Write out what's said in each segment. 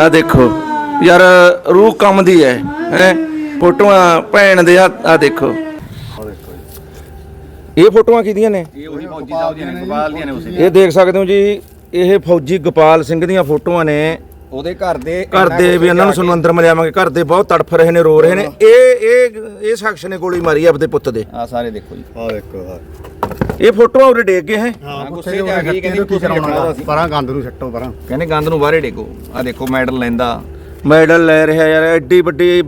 ਆ ਦੇਖੋ ਯਾਰ ਰੂਹ ਕੰਮ ਦੀ ਹੈ ਹੈ? ਫੋਟੋਆਂ ਭੈਣ ਦੇ ਹੱਥ ਆ ਦੇਖੋ। ਇਹ ਫੋਟੋਆਂ ਕਿਹਦੀਆਂ ਨੇ? ਇਹ ਉਹੀ ਫੌਜੀ ਸਾਹਿਬ ਦੀਆਂ ਨੇ ਗੋਪਾਲ ਦੀਆਂ ਨੇ ਉਸੇ ਇਹ ਦੇਖ ਸਕਦੇ ਹੋ ਜੀ ਇਹ ਫੌਜੀ ਗੋਪਾਲ ਸਿੰਘ ਦੀਆਂ ਫੋਟੋਆਂ ਨੇ। ਉਹਦੇ ਘਰ ਦੇ ਘਰ ਦੇ ਵੀ ਇਹਨਾਂ ਨੂੰ ਸਾਨੂੰ ਅੰਦਰ ਮਿਲਿਆਵਾਂਗੇ ਘਰ ਦੇ ਬਹੁਤ ਤੜਫ ਰਹੇ ਨੇ ਰੋ ਰਹੇ ਨੇ। ਇਹ ਇਹ ਇਹ ਸ਼ਖਸ ਨੇ ਗੋਲੀ ਮਾਰੀ ਆਪਦੇ ਪੁੱਤ ਦੇ। ਆ ਸਾਰੇ ਦੇਖੋ ਜੀ। ਆ ਦੇਖੋ ਹਾਂ ਇਹ ਫੋਟੋਆਂ ਉਰੇ ਡੇਗ ਗਏ ਹੈ। ਹਾਂ ਗੁੱਸੇ ਗੁੱਸੇ ਚ ਆ ਗਈ, ਕਹਿੰਦੀ ਕੀ ਕਰਾਉਣਾ ਕਰਾਉਣਾ ਸੀ। ਪਰਾਂ ਗੰਦ ਨੂੰ ਛੱਟੋ ਪਰਾਂ। ਕਹਿੰਦੇ ਗੰਦ ਨੂੰ ਬਾਹਰੇ ਡੇਗੋ। ਆ ਦੇਖੋ ਮੈਡਲ ਲੈਂਦਾ। ਮੈਡਲ ਲੈ ਰਿਹਾ ਯਾਰ ਐਡੀ ਵੱਡੀ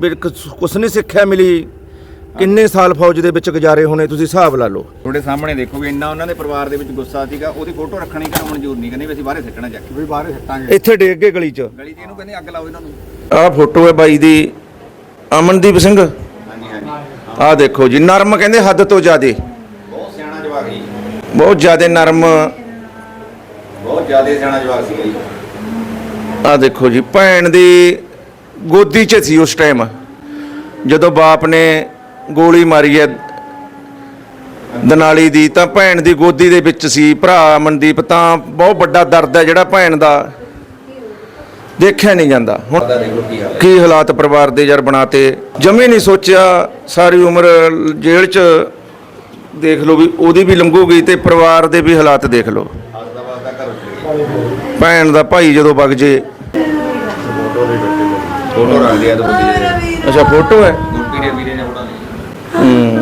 ਕੁਛ ਨਹੀਂ ਸਿੱਖਿਆ ਮਿਲੀ। ਕਿੰਨੇ ਸਾਲ ਫੌਜ ਦੇ ਵਿੱਚ ਗੁਜ਼ਾਰੇ ਹੋਣੇ ਤੁਸੀਂ ਹਿਸਾਬ ਲਾ ਲਓ? ਤੁਹਾਡੇ ਸਾਹਮਣੇ ਦੇਖੋ ਵੀ ਇੰਨਾ ਉਹਨਾਂ ਦੇ ਪਰਿਵਾਰ ਦੇ ਵਿੱਚ ਗੁੱਸਾ ਸੀਗਾ ਉਹਦੀ ਫੋਟੋ ਰੱਖਣੀ ਕਿਹੜਾ ਮਨਜ਼ੂਰ ਨਹੀਂ? ਕਹਿੰਦੇ ਵੀ ਅਸੀਂ ਬਾਹਰੇ ਸਿੱਟਣਾ ਜਾ ਕੇ। ਵੀ ਬਾਹਰੇ ਛੱਟਾਂਗੇ ਇੱਥੇ ਡੇਗ ਗਏ ਗਲੀ 'ਚ। ਗਲੀ 'ਚ ਇਹਨੂੰ ਕਹਿੰਦੇ ਅੱਗ ਲਾਓ ਇਹਨਾਂ ਨੂੰ। ਆਹ ਫੋਟੋ ਹੈ ਬਾਈ ਦੀ ਅਮਨਦੀਪ ਸਿੰਘ। ਹਾਂਜੀ ਹਾਂਜੀ। ਆਹ ਦੇਖੋ ਜੀ ਨਰਮ ਕਹਿੰਦੇ ਹੱਦ ਤੋਂ ਜ਼ਿਆਦੇ। ਬਹੁਤ ਸਿਆਣਾ ਜਵਾਕ ਜੀ ਬਹੁਤ ਜ਼ਿਆਦੇ ਨਰਮ। ਬਹੁਤ ਜ਼ਿਆਦਾ ਸਿਆਣਾ ਜਵਾਕ ਸੀਗਾ ਜੀ ਆਹ ਦੇਖੋ ਜੀ ਭੈਣ ਦੀ ਗੋਦੀ 'ਚ ਸੀ ਉਸ ਟਾਈਮ ਜਦੋਂ ਬਾਪ ਨੇ ਗੋਲੀ ਮਾਰੀ ਹੈ। ਦਨਾਲੀ ਦੀ ਤਾਂ ਭੈਣ ਦੀ ਗੋਦੀ ਦੇ ਵਿੱਚ ਸੀ। ਭਰਾ ਅਮਨਦੀਪ ਤਾਂ ਬਹੁਤ ਵੱਡਾ ਦਰਦ ਹੈ ਜਿਹੜਾ ਭੈਣ ਦਾ। ਦੇਖਿਆ ਨਹੀਂ ਜਾਂਦਾ। ਹੁਣ ਕੀ ਹਾਲਾਤ ਪਰਿਵਾਰ ਦੇ ਯਾਰ ਬਣਾਤੇ। ਜਮੇ ਨਹੀਂ ਸੋਚਿਆ। ਸਾਰੀ ਉਮਰ ਜੇਲ੍ਹ 'ਚ ਦੇਖ ਲਓ ਵੀ ਉਹਦੀ ਵੀ ਲੰਘੂਗੀ ਤੇ ਪਰਿਵਾਰ ਦੇ ਵੀ ਹਾਲਾਤ ਦੇਖ ਲਓ। ਗਿਆ ਭੈਣ ਦਾ ਭਾਈ ਜਦੋਂ ਵਗ ਜੇ। ਫੋਟੋ ਰੱਖ ਲਿਆ ਦੀ ਅੱਛਾ ਫੋਟੋ ਹੈ ਗੁਰਪੀ ਦੇ ਵੀਰੇ ਨੇ ਫੋਟੋ ਹੂੰ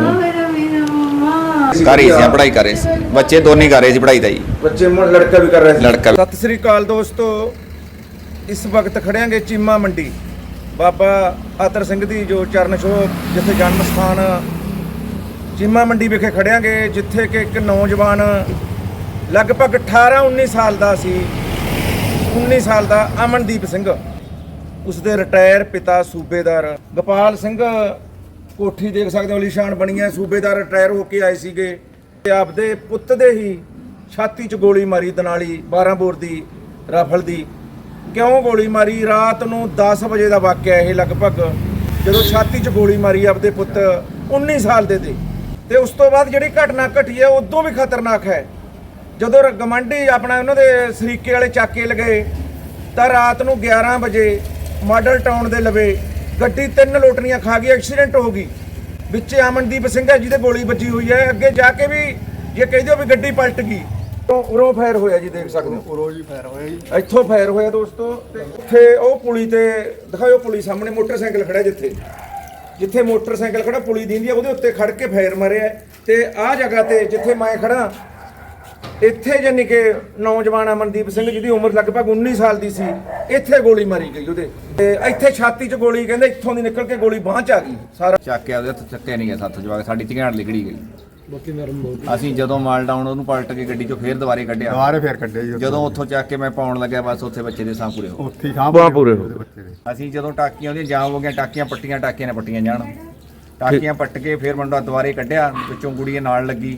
ਕਰ ਰਹੀ ਸੀ ਪੜ੍ਹਾਈ ਕਰ ਰਹੇ ਸੀ। ਬੱਚੇ ਦੋਨੇ ਕਰ ਰਹੇ ਸੀ ਪੜ੍ਹਾਈ ਦਾ ਜੀ। ਬੱਚੇ ਮੁੰ ਲੜਕਾ ਵੀ ਕਰ ਰਿਹਾ ਸੀ। ਲੜਕਾ ਵੀ। ਸਤਿ ਸ੍ਰੀ ਅਕਾਲ ਦੋਸਤੋ। ਇਸ ਵਕਤ ਖੜਿਆਂਗੇ ਚੀਮਾ ਮੰਡੀ। ਬਾਬਾ ਆਤਰ ਸਿੰਘ ਦੀ ਜੋ ਚਰਨ ਛੋਹ ਜਿੱਥੇ ਜਨਮ ਸਥਾਨ ਚੀਮਾ ਮੰਡੀ ਵਿਖੇ ਖੜਿਆਂਗੇ ਜਿੱਥੇ ਕਿ ਇੱਕ ਨੌਜਵਾਨ ਲਗਭਗ 18 19 ਸਾਲ ਦਾ ਸੀ। 19 ਸਾਲ ਦਾ ਅਮਨਦੀਪ ਸਿੰਘ। ਉਸ ਦੇ ਰਿਟਾਇਰ ਪਿਤਾ ਸੂਬੇਦਾਰ ਗੋਪਾਲ ਸਿੰਘ ਕੋਠੀ ਦੇਖ ਸਕਦੇ ਹੋ ਲਿਸ਼ਾਨ ਬਣੀ ਹੈ, ਸੂਬੇਦਾਰ ਰਿਟਾਇਰ ਹੋ ਕੇ ਆਏ ਸੀਗੇ। ਤੇ ਆਪਦੇ ਪੁੱਤ ਦੇ ਹੀ ਛਾਤੀ 'ਚ ਗੋਲੀ ਮਾਰੀ ਦਨਾਲੀ 12 ਬੋਰ ਦੀ ਰਫਲ ਦੀ। ਕਿਉਂ ਗੋਲੀ ਮਾਰੀ? ਰਾਤ ਨੂੰ 10 ਵਜੇ ਦਾ ਵਾਕਿਆ ਇਹ ਲਗਭਗ, ਜਦੋਂ ਛਾਤੀ 'ਚ ਗੋਲੀ ਮਾਰੀ ਆਪਦੇ ਪੁੱਤ 19 ਸਾਲ ਦੇ ਦੇ ਤੇ ਉਸ ਤੋਂ ਬਾਅਦ ਜਿਹੜੀ ਘਟਨਾ ਘਟੀ ਹੈ, ਉਦੋਂ ਵੀ ਖਤਰਨਾਕ ਹੈ। ਜਦੋਂ ਰ- ਆਪਣਾ ਉਹਨਾਂ ਦੇ ਸਰੀਕੇ ਵਾਲੇ ਚਾਕੇ ਲਗਏ ਤਾਂ ਰਾਤ ਨੂੰ 11 ਵਜੇ ਮਾਡਲ ਟਾਊਨ ਦੇ ਲਵੇ ਗੱਡੀ ਤਿੰਨ ਲੋਟਣੀਆਂ ਖਾ ਗਈ ਐਕਸੀਡੈਂਟ ਹੋ ਗਈ। ਵਿੱਚ ਅਮਨਦੀਪ ਸਿੰਘ ਹੈ ਜਿਹਦੇ ਗੋਲੀ ਵੱਜੀ ਹੋਈ ਹੈ। ਅੱਗੇ ਜਾ ਕੇ ਵੀ ਜੇ ਕਹਿ ਦਿਓ ਵੀ ਗੱਡੀ ਪਲਟ ਗਈ ਉਰੋਂ- ਉਰੋਂ ਫਾਇਰ ਹੋਇਆ ਜੀ ਦੇਖ ਸਕਦੇ ਹੋ। ਰੋਜ਼ ਹੀ ਫੈਰ ਹੋਇਆ ਜੀ। ਇੱਥੋਂ ਫਾਇਰ ਹੋਇਆ ਦੋਸਤੋ ਤੇ ਉੱਥੇ ਉਹ ਪੁਲੀ ਤੇ ਦਿਖਾਓ ਪੁਲੀ ਸਾਹਮਣੇ ਮੋਟਰਸਾਈਕਲ ਖੜਾ ਜਿੱਥੇ। ਜਿੱਥੇ ਮੋਟਰਸਾਈਕਲ ਖੜਾ ਪੁਲੀ ਦਿੰਦੀ ਆ ਉਹਦੇ ਉੱਤੇ ਖੜ ਕੇ ਫਾਇਰ ਮਾਰਿਆ ਤੇ ਆਹ ਜਗ੍ਹਾ ਤੇ ਜਿੱਥੇ ਮੈਂ ਖੜਾ ਇੱਥੇ ਜਾਨੀ ਕਿ ਨੌਜਵਾਨ ਅਮਨਦੀਪ ਸਿੰਘ ਜਿਹਦੀ ਉਮਰ ਲਗਭਗ 19 ਸਾਲ ਦੀ ਸੀ ਇੱਥੇ ਗੋਲੀ ਮਾਰੀ ਗਈ ਉਹਦੇ। ਤੇ ਇੱਥੇ ਛਾਤੀ 'ਚ ਗੋਲੀ ਕਹਿੰਦੇ ਇੱਥੋਂ ਦੀ ਨਿਕਲ ਕੇ ਗੋਲੀ ਬਾਂਹ 'ਚ ਆ ਗਈ। ਸਾਰਾ ਚੱਕਿਆ ਉਹਦੇ ਹੱਥ ਚੱਕਿਆ ਨਹੀਂ ਗਿਆ ਸੱਤ ਜਵਾਕ ਸਾਡੀ ਝਗਾੜ ਲਿਗੜੀ ਗਈ। ਅਸੀਂ ਜਦੋਂ ਮਾਲ ਡਾਊਨ ਉਹਨੂੰ ਪਲਟ ਕੇ ਗੱਡੀ ਚੋਂ ਫੇਰ ਦੁਬਾਰੇ ਕੱਢਿਆ। ਦੁਬਾਰੇ ਫੇਰ ਕੱਢਿਆ ਜੀ। ਜਦੋਂ ਉੱਥੋਂ। ਚੱਕ ਕੇ ਮੈਂ ਪਾਉਣ ਲੱਗਿਆ ਬਸ ਉੱਥੇ ਬੱਚੇ ਦੇ ਸਾਹ ਪੂਰੇ ਹੋ ਉੱਥੇ ਸਾਹ ਬਾਂਹ ਪੂਰੇ ਹੋ ਉਹਦੇ ਬੱਚੇ ਦੇ। ਅਸੀਂ ਜਦੋਂ ਟਾਕੀਆਂ ਉਹਦੀਆਂ ਜਾਮ ਹੋ ਗਈਆਂ ਟਾਕੀਆਂ ਪੱਟੀਆਂ ਟਾਕੀਆਂ ਨੇ ਪੱਟੀਆਂ ਜਾਣ। ਟਾਕੀਆਂ ਪੱਟ ਕੇ ਫੇਰ ਮੁੰਡਾ ਦੁਬਾਰੇ ਕੱਢਿਆ ਵਿੱਚੋਂ ਗੁੜੀਏ ਨਾਲ ਲੱਗੀ।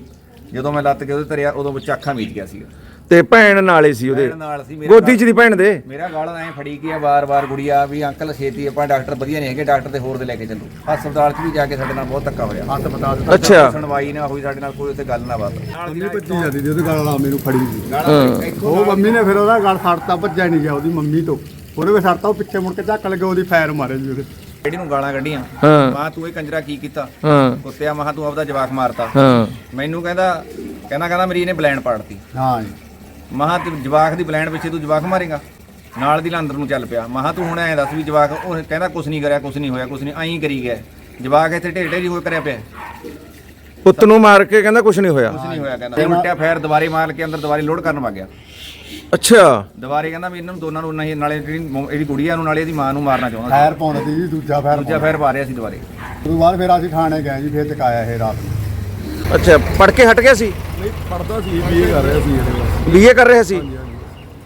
ਜਦੋਂ ਮੈਂ ਲੱਤ ਕੇ ਉਹਦੇ ਧਰਿਆ ਉਦੋਂ ਵਿੱਚ ਅੱਖਾਂ ਮੀਚ ਗਿਆ ਸੀ ਤੇ ਭੈਣ ਨਾਲੇ ਸੀ ਉਹਦੇ। ਭੈਣ ਨਾਲ ਸੀ ਮੇਰੇ ਗੋਦੀ 'ਚ ਦੀ ਭੈਣ ਦੇ? ਮੇਰਾ ਗਾਲ ਐ ਫੜੀ ਗਿਆ ਵਾਰ-ਵਾਰ ਗੁੜੀਆ ਵੀ ਅੰਕਲ ਛੇਤੀ ਆਪਾਂ ਡਾਕਟਰ ਵਧੀਆ ਨਹੀਂ ਹੈਗੇ ਡਾਕਟਰ ਤੇ ਹੋਰ ਦੇ ਲੈ ਕੇ ਚੱਲੋ। ਹਸਪਤਾਲ 'ਚ ਵੀ ਜਾ ਕੇ ਸਾਡੇ ਨਾਲ ਬਹੁਤ ਧੱਕਾ ਹੋਇਆ। ਹੱਥ ਬਤਾ ਦਿੱਤਾ ਅੱਛਾ। ਸੁਣਵਾਈ ਨਾ ਹੋਈ ਸਾਡੇ ਨਾਲ ਕੋਈ ਉੱਥੇ ਗੱਲ ਨਾ ਬਾਤ। ਮੰਮੀ ਭੱਜੀ ਜਾਂਦੀ ਸੀ ਉਹਦੇ ਗਾਲ ਨਾਲ ਮੈਨੂੰ ਫੜੀ ਸੀ। ਗਾਲਾਂ ਉਹ ਮੰਮੀ ਨੇ ਫਿਰ ਉਹਦਾ ਗਾਲ ਫੜਤਾ ਭੱਜਿਆ ਨਹੀਂ ਗਿਆ ਉਹਦੀ ਮੰਮੀ ਤੋਂ। ਉਹਦੇ ਵੀ ਸੜਤਾ ਉਹ ਪਿੱਛੇ ਮੁੜ ਕੇ ਝੱਕ ਲਗੇ ਉਹਦੀ ਫਾਇਰ ਮਾਰੇ ਜੀ ਉਹਦੇ। ਜਿਹੜੀ ਨੂੰ ਗਾਲਾਂ ਕੱਢੀਆਂ ਹਾਂ। ਮਾਂ ਤੂੰ ਇਹ ਕੰਜਰਾ ਕੀ ਕੀਤਾ? ਹਾਂ। ਕੁੱਤਿਆ ਮਹਾ ਤੂੰ ਆਪਦਾ ਜਵਾਕ ਮਾਰਤਾ। ਹਾਂ। ਮੈਨੂੰ ਕਹਿੰਦਾ ਕਹਿੰਦਾ ਕਹਿੰਦਾ ਮੇਰੀ ਇਹਨੇ ਬਲੈਂਡ ਪਾੜਤੀ। ਹਾਂ ਜੀ। ਮਹਾ ਤੇ ਜਵਾਕ ਦੀ ਬਲੈਂਡ ਪਿੱਛੇ ਤੂੰ ਜਵਾਕ ਮਾਰੇਗਾ? ਨਾਲ ਦੀ ਅੰਦਰ ਨੂੰ ਚੱਲ ਪਿਆ। ਮਹਾ ਤੂੰ ਹੁਣ ਐਂ ਦੱਸ ਵੀ ਜਵਾਕ ਉਹ ਕਹਿੰਦਾ ਕੁਛ ਨਹੀਂ ਕਰਿਆ ਕੁਛ ਨਹੀਂ ਹੋਇਆ ਕੁਛ ਨਹੀਂ ਐਂ ਕਰੀ ਗਿਆ। ਜਵਾਕ ਇੱਥੇ ਢੇਰ ਢੇਰੀ ਹੋ ਕਰਿਆ ਪਿਆ। ਪੁੱਤ ਨੂੰ ਮਾਰ ਕੇ ਕਹਿੰਦਾ ਕੁਝ ਨਹੀਂ ਹੋਇਆ। ਕੁਛ ਨਹੀਂ ਹੋਇਆ ਕਹਿੰਦਾ। ਉਲਟਿਆ ਫੇਰ ਦੁਬਾਰੇ ਮਾਰ ਕੇ ਅੰਦਰ ਦੁਬਾਰੇ ਲੋਡ ਕਰਨ ਵਗ ਗਿਆ। ਅੱਛਾ। ਦੁਬਾਰੇ ਕਹਿੰਦਾ ਵੀ ਇਹਨਾਂ ਨੂੰ ਦੋਨਾਂ ਨੂੰ ਨਹੀਂ ਨਾਲੇ ਜਿਹੜੀ ਮੋ- ਇਹਦੀ ਗੁੜੀਆ ਨੂੰ ਨਾਲੇ ਇਹਦੀ ਮਾਂ ਨੂੰ ਮਾਰਨਾ ਚਾਹੁੰਦਾ ਫਾਇਰ ਪਾਉਣਾ ਸੀ ਜੀ ਦੂਜਾ ਫਾਇਰ। ਦੂਜਾ ਫੇਰ ਪਾ ਰਿਹਾ ਸੀ ਦੁਬਾਰੇ। ਉਸ ਤੋਂ ਬਾਅਦ ਫਿਰ ਅਸੀਂ ਥਾਣੇ ਗਏ ਜੀ ਫਿਰ ਚਕਾਇਆ ਇਹ ਰਾਤ ਨੂੰ। ਅੱਛਾ ਪੜ ਕੇ ਹਟ ਗਿਆ ਸੀ? ਨਹੀਂ ਪੜਦਾ ਸੀ ਬੀਏ ਕਰ ਰਿਹਾ ਸੀ ਇਹ ਬੀਏ ਕਰ ਰਿਹਾ ਸੀ?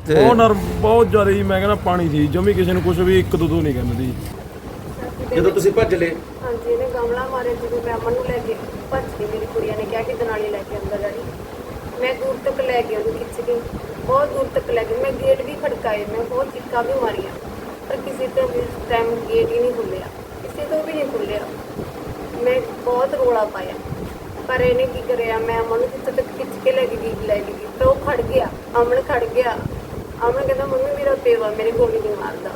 ਤੇ ਬਹੁਤ ਨਰ ਬਹੁਤ ਜ਼ਿਆਦਾ ਹੀ ਮੈਂ ਕਹਿੰਦਾ ਪਾਣੀ ਸੀ ਜਮੀ ਕਿਸੇ ਨੂੰ ਕੁਝ ਵੀ ਇੱਕ ਦੋ ਦੋ ਨਹੀਂ ਕਹਿੰਦੀ। ਜਦੋਂ ਤੁਸੀਂ ਭੱਜ ਲਏ? ਹਾਂਜੀ ਇਹਨੇ ਗਮਲਾ ਮਾਰੇ ਜਦੋਂ ਮੈਂ ਅਮਨ ਨੂੰ ਲੈ ਕੇ ਭੱਜ ਗਈ ਮੇਰੀ ਕੁੜੀਆਂ ਨੇ ਕਿਹਾ ਕਿ ਦਨਾਲੀ ਲੈ ਕੇ ਅੰਦਰ ਜਾਣੀ ਮੈਂ ਦੂਰ ਤੱਕ ਲੈ ਕੇ ਉਹਨੂੰ ਖਿੱਚ ਕੇ ਬਹੁਤ ਦੂਰ ਤੱਕ ਲੈ ਗਈ ਮੈਂ ਗੇਟ ਵੀ ਖੜਕਾਏ ਮੈਂ ਬਹੁਤ ਚੀਕਾਂ ਵੀ ਮਾਰੀਆਂ। ਪਰ ਕਿਸੇ ਤੋਂ ਵੀ ਟਾਈਮ ਗੇਟ ਹੀ ਨਹੀਂ ਖੁੱਲਿਆ। ਕਿਸੇ ਤੋਂ ਵੀ ਨਹੀਂ ਖੁੱਲਿਆ। ਮੈਂ ਬਹੁਤ ਰੋਲਾ ਪਾਇਆ। ਪਰ ਇਹਨੇ ਕੀ ਕਰਿਆ? ਮੈਂ ਅਮਨ ਨੂੰ ਜਿੱਥੇ ਤੱਕ ਖਿੱਚ ਕੇ ਲੈ ਕੇ ਗਈ ਲੈ ਕੇ ਗਈ। ਤਾਂ ਉਹ ਖੜ ਗਿਆ। ਅਮਨ ਖੜ ਗਿਆ। ਆਮਨ ਕਹਿੰਦਾ ਮੰਮੀ ਮੇਰਾ ਪੇਵਾ ਮੇਰੇ ਗੋਲੀ ਨਹੀਂ ਮਾਰਦਾ।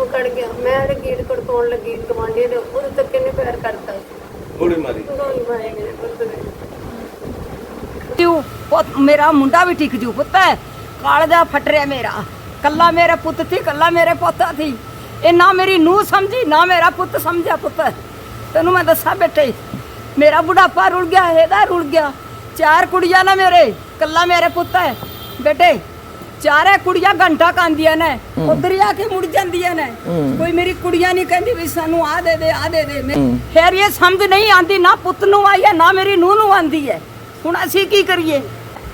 ਉਹ ਕੜ ਗਿਆ। ਮੈਂ ਅੜੇ ਗੇਟ ਕੜਕਾਉਣ ਲੱਗੀ ਕਮਾਂਡੀ ਨੇ ਉਦੋਂ ਤੱਕ ਕਿੰਨੇ ਪੈਰ ਕਰਤਾ। ਗੋਲੀ ਮਾਰੀ। ਗੋਲੀ ਮਾਰੀ ਮੇਰੇ ਪੁੱਤ ਨੇ। ਪੁੱਤ ਮੇਰਾ ਮੁੰਡਾ ਵੀ ਟਿਕ ਜੂ ਪੁੱਤ ਕਾਲਜਾ ਫਟ ਰਿਹਾ ਮੇਰਾ। ਕੱਲਾ ਮੇਰੇ ਪੁੱਤ ਸੀ ਕੱਲਾ ਮੇਰੇ ਪੋਤਾ ਸੀ। ਇਹ ਨਾ ਮੇਰੀ ਨੂੰਹ ਸਮਝੀ ਨਾ ਮੇਰਾ ਪੁੱਤ ਸਮਝਿਆ ਪੁੱਤ। ਤੈਨੂੰ ਮੈਂ ਦੱਸਾਂ ਬੇਟੇ ਮੇਰਾ ਬੁਢਾਪਾ ਰੁੜ ਗਿਆ ਇਹਦਾ ਰੁੜ ਗਿਆ। ਚਾਰ ਕੁੜੀਆਂ ਨਾ ਮੇਰੇ ਕੱਲਾ ਮੇਰੇ ਪੁੱਤ ਹੈ। ਬੇਟੇ ਚਾਰੇ ਕੁੜੀਆਂ ਘੰਟਾ ਕਾਂਦੀਆਂ ਨੇ ਉਧਰ ਆ ਕੇ ਮੁੜ ਜਾਂਦੀਆਂ ਨੇ। ਕੋਈ ਮੇਰੀ ਕੁੜੀਆਂ ਨਹੀਂ ਕਹਿੰਦੀ ਵੀ ਸਾਨੂੰ ਆ ਦੇ ਦੇ ਆ ਦੇ ਦੇ। ਫਿਰ ਇਹ ਸਮਝ ਨਹੀਂ ਆਂਦੀ ਨਾ ਪੁੱਤ ਨੂੰ ਆਈ ਹੈ ਨਾ ਮੇਰੀ ਨੂੰਹ ਨੂੰ ਆਂਦੀ ਹੈ। ਹੁਣ ਅਸੀਂ ਕੀ ਕਰੀਏ?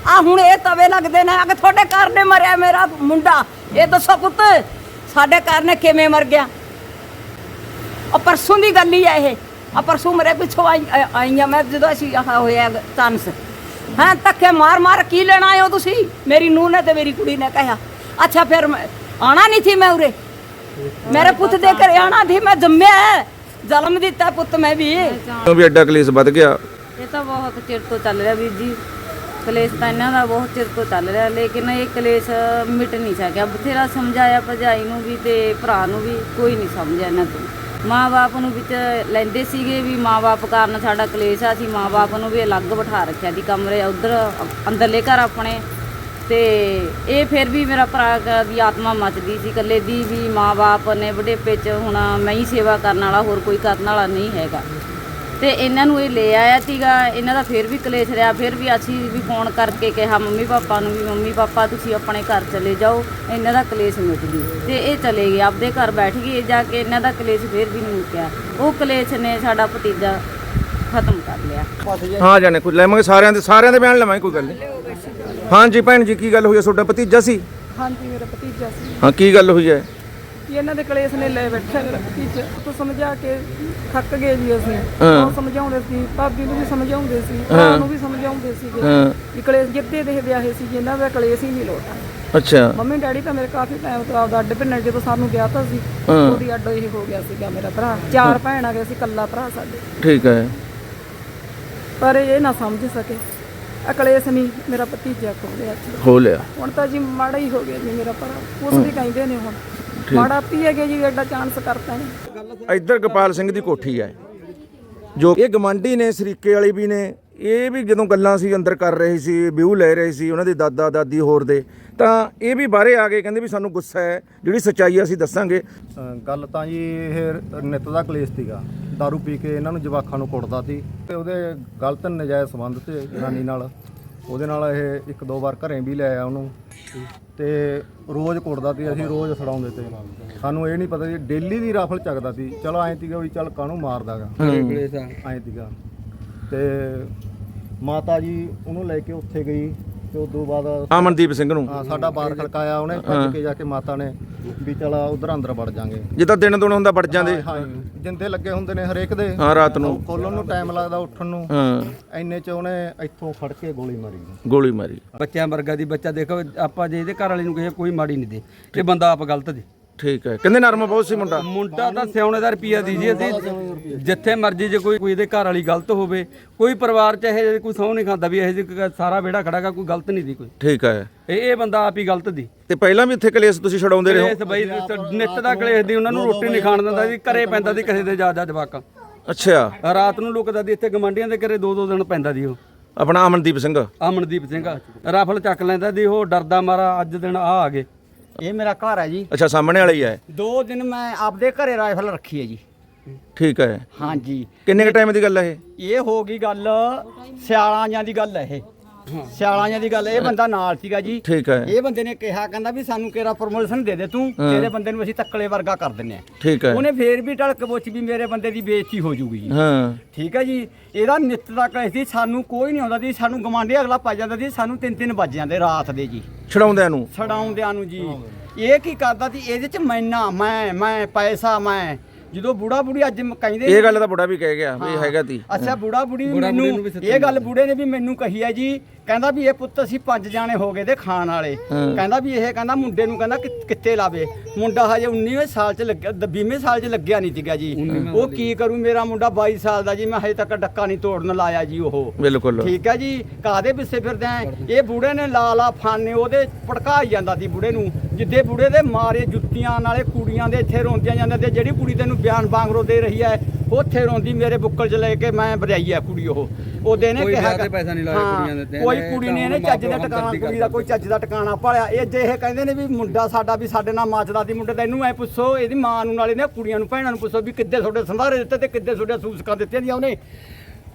ਆ ਹੁਣ ਇਹ ਤਵੇ ਲੱਗਦੇ ਨੇ ਆ ਕਿ ਤੁਹਾਡੇ ਘਰ ਨੇ ਮਰਿਆ ਮੇਰਾ ਮੁੰਡਾ। ਇਹ ਦੱਸੋ ਪੁੱਤ ਸਾਡੇ ਘਰ ਨੇ ਕਿਵੇਂ ਮਰ ਗਿਆ? ਆ ਪਰਸੋਂ ਦੀ ਗੱਲ ਹੀ ਹੈ ਇਹ। ਆ ਪਰਸੋਂ ਮਰੇ ਪਿੱਛੋਂ ਆਈ ਆ- ਆਈਆਂ ਮੈਂ ਜਦੋਂ ਅਸੀਂ ਆਹ ਹੋਇਆ ਚਾਂਸ। ਹਾਂ ਧੱਕੇ ਮਾਰ ਮਾਰ ਕੀ ਲੈਣਾ ਆਏ ਹੋ ਤੁਸੀਂ? ਮੇਰੀ ਨੂੰਹ ਨੇ ਤੇ ਮੇਰੀ ਕੁੜੀ ਨੇ ਕਿਹਾ। ਅੱਛਾ ਫਿਰ ਮੈਂ- ਆਣਾ ਨਹੀਂ ਸੀ ਮੈਂ ਉਰੇ। ਮੇਰੇ ਪੁੱਤ ਦੇ ਘਰੇ ਆਣਾ ਸੀ ਮੈਂ ਜੰਮਿਆ ਹੈ। ਜਨਮ ਦਿੱਤਾ ਪੁੱਤ ਮੈਂ ਵੀ। ਵੀ ਐਡਾ ਕਲੇਸ਼ ਵੱਧ ਗਿਆ? ਇਹ ਤਾਂ ਬਹੁਤ ਚਿਰ ਤੋਂ ਚੱਲ ਰਿਹਾ ਵੀਰ ਜੀ। ਕਲੇਸ਼ ਤਾਂ ਇਹਨਾਂ ਦਾ ਬਹੁਤ ਚਿਰ ਤੋਂ ਚੱਲ ਰਿਹਾ, ਲੇਕਿਨ ਇਹ ਕਲੇਸ਼ ਮਿਟ ਨਹੀਂ ਸਕਿਆ। ਬਥੇਰਾ ਸਮਝਾਇਆ ਭਰਜਾਈ ਨੂੰ ਵੀ ਤੇ ਭਰਾ ਨੂੰ ਵੀ, ਕੋਈ ਨਹੀਂ ਸਮਝਿਆ ਇਹਨਾਂ ਤੋਂ। ਮਾਂ-ਬਾਪ ਨੂੰ ਵਿੱਚ ਲੈਂਦੇ ਸੀਗੇ ਵੀ ਮਾਂ-ਬਾਪ ਕਾਰਨ ਸਾਡਾ ਕਲੇਸ਼ ਆ ਸੀ ਮਾਂ-ਬਾਪ ਨੂੰ ਵੀ ਅਲੱਗ ਬਿਠਾ ਰੱਖਿਆ ਦੀ ਕਮਰੇ, ਉਧਰ ਅੰਦਰਲੇ ਘਰ ਆਪਣੇ। ਤੇ ਇਹ ਫਿਰ ਵੀ ਮੇਰਾ ਭਰਾ ਦੀ ਆਤਮਾ ਮੱਚਦੀ ਸੀ ਇਕੱਲੇ ਦੀ ਵੀ ਮਾਂ-ਬਾਪ ਨੇ ਬੁਢੇਪੇ 'ਚ ਹੁਣ ਮੈਂ ਹੀ ਸੇਵਾ ਕਰਨ ਵਾਲਾ, ਹੋਰ ਕੋਈ ਕਰਨ ਵਾਲਾ ਨਹੀਂ ਹੈਗਾ। ਤੇ ਇਹਨਾਂ ਨੂੰ ਇਹ ਲੈ ਆਇਆ ਸੀਗਾ ਇਹਨਾਂ ਦਾ ਫਿਰ ਵੀ ਕਲੇਸ਼ ਰਿਹਾ ਫਿਰ ਵੀ ਅਸੀਂ ਵੀ ਫੋਨ ਕਰਕੇ ਕਿਹਾ ਮੰਮੀ ਪਾਪਾ ਨੂੰ ਵੀ ਮੰਮੀ ਪਾਪਾ ਤੁਸੀਂ ਆਪਣੇ ਘਰ ਚਲੇ ਜਾਓ। ਇਹਨਾਂ ਦਾ ਕਲੇਸ਼ ਮਿਟ ਜੂ ਤੇ ਇਹ ਚਲੇ ਗਏ ਆਪਦੇ ਘਰ ਬੈਠ ਗਏ ਜਾ ਕੇ ਇਹਨਾਂ ਦਾ ਕਲੇਸ਼ ਫਿਰ ਵੀ ਨਹੀਂ ਮੁੱਕਿਆ ਉਹ ਕਲੇਸ਼ ਨੇ ਸਾਡਾ ਭਤੀਜਾ ਖਤਮ ਕਰ ਲਿਆ। ਹਾਂ ਜਾਣੇ ਕੁਝ ਲੈਵਾਂਗੇ ਸਾਰਿਆਂ ਦੇ ਸਾਰਿਆਂ ਦੇ ਬਿਆਨ ਲਵਾਂਗੇ ਕੋਈ ਗੱਲ ਨਹੀਂ। ਹਾਂਜੀ ਭੈਣ ਜੀ ਕੀ ਗੱਲ ਹੋਈ ਹੈ ਤੁਹਾਡਾ ਭਤੀਜਾ ਸੀ? ਹਾਂਜੀ ਮੇਰਾ ਭਤੀਜਾ ਸੀ। ਹਾਂ ਕੀ ਗੱਲ ਹੋਈ ਹੈ ਕਿ ਇਹਨਾਂ ਦੇ ਕਲੇਸ਼ ਨੇ ਲੈ ਬੈਠਾ ਮੇਰਾ ਭਤੀਜਾ ਤੋਂ ਸਮਝਾ ਕੇ ਥੱਕ ਗਏ ਜੀ ਅਸੀਂ। ਹਾਂ। ਉਹ ਸਮਝਾਉਂਦੇ ਸੀ ਭਾਬੀ ਨੂੰ ਵੀ ਸਮਝਾਉਂਦੇ ਸੀ ਭਰਾ ਨੂੰ ਵੀ ਸਮਝਾਉਂਦੇ ਸੀਗੇ ਹਾਂ। ਕਿ ਕਲੇਸ਼ ਜਿੱਦੇ ਦੇ ਵਿਆਹੇ ਸੀ ਜਿੰਨਾ ਦਾ ਕਲੇਸ਼ ਹੀ ਨਹੀਂ ਲੋਟਾ ਅੱਛਾ। ਮੰਮੀ ਡੈਡੀ ਤਾਂ ਮੇਰੇ ਕਾਫੀ ਟਾਈਮ ਤੋਂ ਆਪਦਾ ਅੱਡ ਪਿੰਡ ਜਦੋਂ ਸਾਨੂੰ ਵਿਆਹ ਤਾਂ ਸੀ ਹਾਂ। ਉਹਦੀ ਅੱਡ ਇਹ ਹੋ ਗਿਆ ਸੀਗਾ ਮੇਰਾ ਭਰਾ। ਚਾਰ ਭੈਣ ਆ ਗਏ ਸੀ ਕੱਲਾ ਭਰਾ ਸਾਡੇ। ਠੀਕ ਹੈ। ਪਰ ਇਹ ਨਾ ਸਮਝ ਸਕੇ। ਆ ਕਲੇਸ਼ ਨਹੀਂ ਮੇਰਾ ਭਤੀਜਾ ਖੋਲਿਆ ਸੀ ਹੋ ਲਿਆ। ਹੁਣ ਤਾਂ ਜੀ ਮਾੜਾ ਹੀ ਹੋ ਗਿਆ ਜੀ ਮੇਰਾ ਭਰਾ। ਉਸ ਵੀ ਕਹਿੰਦੇ ਨੇ ਹੁਣ। ਮਾੜਾ ਪੀ ਹੈਗੇ ਜੀ ਐਡਾ ਚਾਂਸ ਕਰਤਾ ਨੇ ਇੱਧਰ ਗੋਪਾਲ ਸਿੰਘ ਦੀ ਕੋਠੀ ਹੈ ਜੋ ਇਹ ਗਮੰਡੀ ਨੇ ਸਰੀਕੇ ਵਾਲੀ ਵੀ ਨੇ ਇਹ ਵੀ ਜਦੋਂ ਗੱਲਾਂ ਸੀ ਅੰਦਰ ਕਰ ਰਹੇ ਸੀ ਵਿਊ ਲੈ ਰਹੇ ਸੀ ਉਹਨਾਂ ਦੇ ਦਾਦਾ ਦਾਦੀ ਹੋਰ ਦੇ ਤਾਂ ਇਹ ਵੀ ਬਾਹਰੇ ਆ ਗਏ ਕਹਿੰਦੇ ਵੀ ਸਾਨੂੰ ਗੁੱਸਾ ਹੈ ਜਿਹੜੀ ਸੱਚਾਈ ਅਸੀਂ ਦੱਸਾਂਗੇ। ਅ, ਗੱਲ ਤਾਂ ਜੀ ਇਹ ਨਿੱਤ ਦਾ ਕਲੇਸ਼ ਸੀਗਾ। दारू ਪੀ ਕੇ ਇਹਨਾਂ ਨੂੰ ਜਵਾਖਾਂ ਨੂੰ ਕੁੱਟਦਾ ਸੀ ਤੇ ਉਹਦੇ ਗਲਤ ਨਜਾਇਜ਼ ਸੰਬੰਧ ਤੇ ਜਨਾਨੀ ਨਾਲ ਉਹਦੇ ਨਾਲ ਇਹ ਇੱਕ ਦੋ ਵਾਰ ਘਰੇ ਵੀ ਲੈ ਆਇਆ ਉਹਨੂੰ। ਤੇ ਰੋਜ਼ ਕੁੱਟਦਾ ਸੀ ਅਸੀਂ ਰੋਜ਼ ਛਡਾਉਂਦੇ ਤੇ। ਸਾਨੂੰ ਇਹ ਨਹੀਂ ਪਤਾ ਸੀ ਡੇਲੀ ਦੀ ਰਾਫਲ ਚੱਕਦਾ ਸੀ ਚਲੋ ਐਂ ਤੀਗਾ ਵੀ ਚੱਲ ਕਾਹਨੂੰ ਮਾਰਦਾਗਾ ਐਂ ਤੀਗਾ ਤੇ ਮਾਤਾ ਜੀ ਉਹਨੂੰ ਲੈ ਕੇ ਉੱਥੇ ਗਈ। ਤੇ ਉਦੋਂ ਬਾਅਦ ਅਮਨਦੀਪ ਸਿੰਘ ਨੂੰ। ਹਾਂ, ਸਾਡਾ ਬਾਰ ਖੜਕਾਇਆ ਉਹਨੇ ਭੱਜ ਕੇ ਜਾ ਕੇ ਮਾਤਾ ਨੇ ਵੀ ਚਲ ਉਧਰ ਅੰਦਰ ਵੜ ਜਾਾਂਗੇ। ਜਿੱਦਾਂ ਦਿਨ ਦੁਨ ਹੁੰਦਾ ਵੜ ਜਾਂਦੇ। ਹਾਂ ਜਿੰਦੇ ਲੱਗੇ ਹੁੰਦੇ ਨੇ ਹਰੇਕ ਦੇ। ਹਾਂ ਰਾਤ ਨੂੰ। ਖੋਲਣ ਨੂੰ ਟਾਈਮ ਲੱਗਦਾ ਉੱਠਣ ਨੂੰ। ਹਾਂ। ਐਨੇ ਚ ਉਹਨੇ ਇੱਥੋਂ ਫੜ ਕੇ ਗੋਲੀ ਮਾਰੀ। ਗੋਲੀ ਮਾਰੀ। ਬੱਚਿਆਂ ਵਰਗਾ ਦੀ ਬੱਚਾ ਦੇਖੋ ਆਪਾਂ ਜੇ ਇਹਦੇ ਘਰ ਵਾਲੇ ਨੂੰ ਕਹੇ ਕੋਈ ਮਾੜੀ ਨਹੀਂ ਦੇ। ਇਹ ਬੰਦਾ ਆਪ ਗਲਤ ਜੀ ਠੀਕ ਹੈ। ਕਹਿੰਦੇ ਨਰਮ ਬਹੁਤ ਸੀ ਮੁੰਡਾ? ਮੁੰਡਾ ਤਾਂ ਸਿਆਉਣੇ ਦਾ ਰੁਪਿਆ ਦੀ ਜੀ ਅਸੀਂ। ਜਿੱਥੇ ਮਰਜ਼ੀ ਜੇ ਕੋਈ ਕੋਈ ਇਹਦੇ ਘਰ ਵਾਲੀ ਗਲਤ ਹੋਵੇ ਕੋਈ ਪਰਿਵਾਰ ਚ ਇਹ ਕੋਈ ਸਹੁੰ ਨਹੀਂ ਖਾਂਦਾ ਵੀ ਇਹ ਜਿਹੇ ਸਾਰਾ ਵਿਹੜਾ ਖੜਾਗਾ ਕੋਈ ਗਲਤ ਨਹੀਂ ਦੀ ਕੋਈ। ਠੀਕ ਹੈ। ਇਹ ਇਹ ਬੰਦਾ ਆਪ ਹੀ ਗਲਤ ਦੀ। ਤੇ ਪਹਿਲਾਂ ਵੀ ਇੱਥੇ ਕਲੇਸ਼ ਤੁਸੀਂ ਛਡਾਉਂਦੇ ਰਹੇ? ਇਸ ਬਈ ਨਿੱਤ ਦਾ ਕਲੇਸ਼ ਦੀ ਉਹਨਾਂ ਨੂੰ ਰੋਟੀ ਨਹੀਂ ਖਾਣ ਦਿੰਦਾ ਜੀ ਘਰੇ ਪੈਂਦਾ ਦੀ ਕਿਸੇ ਦੇ ਜਾ ਜਾ ਜਵਾਕ। ਅੱਛਾ। ਰਾਤ ਨੂੰ ਲੁਕਦਾ ਦੀ ਇੱਥੇ ਗਮੰਡੀਆਂ ਦੇ ਘਰੇ ਦੋ ਦੋ ਦਿਨ ਪੈਂਦਾ ਦੀ ਉਹ। ਆਪਣਾ ਅਮਨਦੀਪ ਸਿੰਘ। ਅਮਨਦੀਪ ਸਿੰਘ। ਰਾਫਲ ਚੱਕ ਲੈਂਦਾ ਦੀ ਉਹ ਡਰਦਾ ਮਾਰਾ ਅੱਜ ਦਿਨ ਆ ਆ ਗਏ। ਇਹ ਮੇਰਾ ਘਰ ਹੈ ਜੀ। ਅੱਛਾ ਸਾਹਮਣੇ ਵਾਲਾ ਹੀ ਹੈ। ਦੋ ਦਿਨ ਮੈਂ ਆਪਦੇ ਘਰੇ ਰਾਈਫਲ ਰੱਖੀ ਹੈ ਜੀ। ਠੀਕ ਹੈ। ਹਾਂਜੀ। ਕਿੰਨੇ ਕ ਟਾਈਮ ਦੀ ਗੱਲ ਹੈ ਇਹ? ਇਹ ਹੋ ਗਈ ਗੱਲ ਸਿਆਲਾਂ ਜਾਂ ਦੀ ਗੱਲ ਹੈ ਇਹ। ਸਿਆਲਾਂ ਦੀ ਗੱਲ ਇਹ ਬੰਦਾ ਨਾਲ ਸੀਗਾ ਜੀ। ਠੀਕ ਹੈ। ਇਹ ਬੰਦੇ ਨੇ ਕਿਹਾ ਕਹਿੰਦਾ ਵੀ ਸਾਨੂੰ ਕਿਹੜਾ ਪ੍ਰਮੋਸ਼ਨ ਦੇ ਦੇ ਤੂੰ ਤੇਰੇ ਬੰਦੇ ਨੂੰ ਅਸੀਂ ਤੱਕਲੇ ਵਰਗਾ ਕਰ ਦਿੰਨੇ ਆ ਠੀਕ ਹੈ। ਉਹਨੇ ਫੇਰ ਵੀ ਢਲਕ ਪੁੱਛ ਵੀ ਮੇਰੇ ਬੰਦੇ ਦੀ ਬੇਇੱਜ਼ਤੀ ਹੋ ਜੂਗੀ ਜੀ। ਹਾਂ। ਠੀਕ ਹੈ ਜੀ। ਇਹਦਾ ਨਿੱਤ ਦਾ ਕਲੇਸ਼ ਸੀ ਸਾਨੂੰ ਕੋਈ ਨਹੀਂ ਆਉਂਦਾ ਸੀ ਸਾਨੂੰ ਗਵਾਂਢੀ ਅਗਲਾ ਪਾ ਜਾਂਦਾ ਸੀ ਸਾਨੂੰ ਤਿੰਨ ਤਿੰਨ ਵੱਜ ਜਾਂਦੇ ਰਾਤ ਦੇ ਜੀ। ਛਡਾਉਂਦਿਆਂ ਨੂੰ। ਛਡਾਉਂਦਿਆਂ ਨੂੰ ਜੀ। ਇਹ ਕੀ ਕਰਦਾ ਸੀ? ਇਹਦੇ ਚ ਮੈਨਾ ਮੈਂ ਮੈਂ ਪੈਸਾ ਮੈਂ। ਜਦੋਂ ਬੁੜਾ ਬੁੜੀ ਅੱਜ ਕਹਿੰਦੇ ਇਹ ਗੱਲ ਤਾਂ ਬੁੜਾ ਵੀ ਕਹਿ ਗਿਆ ਵੀ ਹੈਗਾ ਤੀ। ਅੱਛਾ ਬੁੜਾ ਬੁੜੀ ਮੈਨੂੰ ਇਹ ਗੱਲ ਬੁੜੇ ਨੇ ਵੀ ਮੈਨੂੰ ਕਹੀ ਹੈ ਜੀ ਕਹਿੰਦਾ ਵੀ ਇਹ ਪੁੱਤ ਅਸੀਂ ਪੰਜ ਜਾਣੇ ਹੋ ਗਏ ਤੇ ਖਾਣ ਵਾਲੇ। ਕਹਿੰਦਾ ਵੀ ਇਹ ਕਹਿੰਦਾ ਮੁੰਡੇ ਨੂੰ ਕਹਿੰਦਾ ਕਿ- ਕਿੱਥੇ ਲਾਵੇ। ਮੁੰਡਾ ਹਜੇ 19ਵੇਂ ਸਾਲ ਚ ਲੱਗਿਆ 20ਵੇਂ ਸਾਲ ਚ ਲੱਗਿਆ ਨਹੀਂ ਸੀਗਾ ਜੀ। ਉਹ ਕੀ ਕਰੂ ਮੇਰਾ ਮੁੰਡਾ 22 ਸਾਲ ਦਾ ਜੀ ਮੈਂ ਹਜੇ ਤੱਕ ਡੱਕਾ ਨਹੀਂ ਤੋੜਨ ਲਾਇਆ ਜੀ ਉਹ। ਬਿਲਕੁਲ। ਠੀਕ ਹੈ ਜੀ ਕਾਦੇ ਪਿੱਛੇ ਫਿਰਦੇ ਆ? ਇਹ ਬੁੜੇ ਨੇ ਲਾ ਲਾ ਫਾਨੇ ਉਹਦੇ ਭੜਕਾਈ ਜਾਂਦਾ ਸੀ ਬੁੜੇ ਨੂੰ। ਜਿੱਦੇ ਬੁੜੇ ਦੇ ਮਾਰੇ ਜੁੱਤੀਆਂ ਨਾਲੇ ਕੁੜੀਆਂ ਦੇ ਇੱਥੇ ਰੋਂਦੀਆਂ ਜਾਂਦੇ ਤੇ ਜਿਹੜੀ ਕੁੜੀ ਤੈਨੂੰ ਬਿਆਨ ਬਾਂਗਰੋ ਦੇ ਰਹੀ ਹੈ ਉੱਥੇ ਰੋਂਦੀ ਮੇਰੇ ਬੁੱਕਲ 'ਚ ਲੈ ਕੇ ਮੈਂ ਭਜਾਈ ਹੈ ਕੁੜੀ ਉਹ। ਉਹਦੇ ਨੇ ਕੋਈ ਕਿਹਾ ਵਿਆਹ ਤੇ ਪੈਸਾ ਨਹੀਂ ਲਾਇਆ ਹਾਂ, ਕੁੜੀਆਂ ਦੇ ਤੇ ਕੋਈ ਕੁੜੀ ਨੇ ਇਹਨੇ ਤਾਂ ਚੱਜ ਦਾ ਟਿਕਾਣਾ ਕੁੜੀ ਦਾ ਕੋਈ ਚੱਜ ਦਾ ਟਿਕਾਣਾ ਪਾਲਿਆ ਇਹ ਜੇ ਇਹ ਕਹਿੰਦੇ ਨੇ ਵੀ ਮੁੰਡਾ ਸਾਡਾ ਵੀ ਸਾਡੇ ਨਾਲ ਮੱਚਦਾ ਦੀ ਮੁੰਡੇ ਦਾ ਇਹਨੂੰ ਐ ਪੁੱਛੋ ਇਹਦੀ ਮਾਂ ਨੂੰ ਨਾਲੇ ਨੇ ਕੁੜੀਆਂ ਨੂੰ ਭੈਣਾਂ ਨੂੰ ਪੁੱਛੋ ਵੀ ਕਿੱਦੇ ਤੁਹਾਡੇ ਸੰਧਾਰੇ ਦਿੱਤੇ ਤੇ ਕਿੱਦੇ ਤੁਹਾਡੇ ਸੂਸਕਾਂ ਦਿੱਤੀਆਂ ਦੀਆਂ ਉਹਨੇ।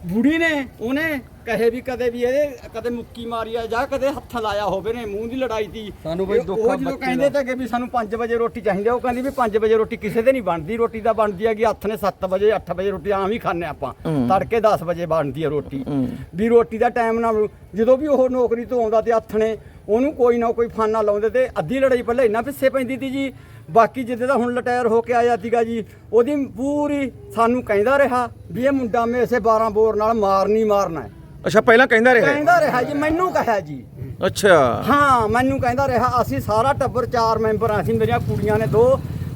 ਬੁੜੀ ਨੇ ਉਹਨੇ ਕਹੇ ਵੀ ਕਦੇ ਵੀ ਇਹਦੇ ਕਦੇ ਮੁੱਕੀ ਮਾਰੀ ਆ ਜਾਂ ਕਦੇ ਹੱਥ ਲਾਇਆ ਹੋਵੇ ਨੇ ਮੂੰਹ ਦੀ ਲੜਾਈ ਦੀ। ਸਾਨੂੰ ਬਈ ਇਹ- ਦੁੱਖ ਉਹ ਆ ਜਦੋਂ ਬੱਚੇ ਕਹਿੰਦੇ ਤੇ ਕਿ ਵੀ ਸਾਨੂੰ 5 ਵਜੇ ਰੋਟੀ ਚਾਹੀਦੀ ਆ ਉਹ ਕਹਿੰਦੀ ਵੀ 5 ਵਜੇ ਰੋਟੀ ਕਿਸੇ ਦੇ ਨਹੀਂ ਬਣਦੀ ਰੋਟੀ ਤਾਂ ਬਣਦੀ ਹੈਗੀ ਹੱਥ ਨੇ 7 ਵਜੇ 8 ਵਜੇ ਰੋਟੀ ਆਮ ਹੀ ਖਾਂਦੇ ਆਪਾਂ। ਤੜਕੇ 10 ਵਜੇ ਬਣਦੀ ਹੈ ਰੋਟੀ। ਵੀ ਰੋਟੀ ਦਾ ਟਾਈਮ ਨਾਲ ਜਦੋਂ ਵੀ ਉਹ ਨੌਕਰੀ ਤੋਂ ਆਉਂਦਾ ਤੇ ਹੱਥ ਨੇ ਉਹਨੂੰ ਕੋਈ ਨਾ ਕੋਈ ਫਾਨਾ ਲਾਉਂਦੇ ਤੇ ਅੱਧੀ ਲੜਾਈ ਪਹਿਲਾਂ ਇੰਨਾ ਪਿੱਛੇ ਪੈਂਦੀ ਤੀ ਜੀ ਬਾਕੀ ਜਿੱਦੇ ਦਾ ਹੁਣ ਲਟਾਇਰ ਹੋ ਕੇ ਆਇਆ ਸੀਗਾ ਜੀ ਉਹਦੀ ਪੂਰੀ ਸਾਨੂੰ ਕਹਿੰਦਾ ਰਿਹਾ ਵੀ ਇਹ ਮੁੰਡਾ ਮੇ ਇਸੇ 12 ਬੋਰ ਨਾਲ ਮਾਰਨੀ ਮਾਰਨਾ ਹੈ। ਅੱਛਾ ਪਹਿਲਾਂ ਕਹਿੰਦਾ ਰਿਹਾ? ਕਹਿੰਦਾ ਰਿਹਾ ਜੀ ਮੈਨੂੰ ਕਹਾ ਜੀ। ਅੱਛਾ। ਹਾਂ ਮੈਨੂੰ ਕਹਿੰਦਾ ਰਿਹਾ ਅਸੀਂ ਸਾਰਾ ਟੱਬਰ ਚਾਰ ਮੈਂਬਰ ਆ ਅਸੀਂ ਮੇਰੀਆਂ ਕੁੜੀਆਂ ਨੇ ਦੋ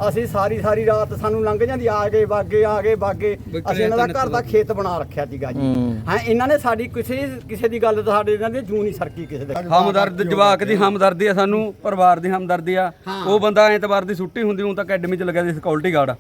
ਅਸੀਂ ਸਾਰੀ ਸਾਰੀ ਰਾਤ ਸਾਨੂੰ ਲੰਘ ਜਾਂਦੀ ਆ ਗਏ ਬਾਗੇ ਆ ਗਏ ਬਾਗੇ ਅਸੀਂ ਇਹਨਾਂ ਦਾ ਘਰ ਦਾ ਖੇਤ ਬਣਾ ਰੱਖਿਆ ਸੀਗਾ ਜੀ। ਹਾਂ। ਇਹਨਾਂ ਨੇ ਸਾਡੀ ਕਿਸੇ ਕਿਸੇ ਦੀ ਗੱਲ ਤਾਂ ਸਾਡੇ ਇਹਨਾਂ ਦੇ ਜੂ ਨਹੀਂ ਸਰਕੀ ਕਿਸੇ ਦੇ ਹਮਦਰਦ ਜਵਾਕ ਦੀ ਹਮਦਰਦੀ ਆ ਸਾਨੂੰ ਪਰਿਵਾਰ ਦੀ ਹਮਦਰਦੀ ਆ। ਉਹ ਬੰਦਾ ਐਤਵਾਰ ਦੀ ਛੁੱਟੀ ਹੁੰਦੀ ਹੁਣ ਤਾਂ ਅਕੈਡਮੀ ਚ ਲੱਗਿਆ ਸੀ ਸਿਕਿਉਰਿਟੀ ਗਾਰਡ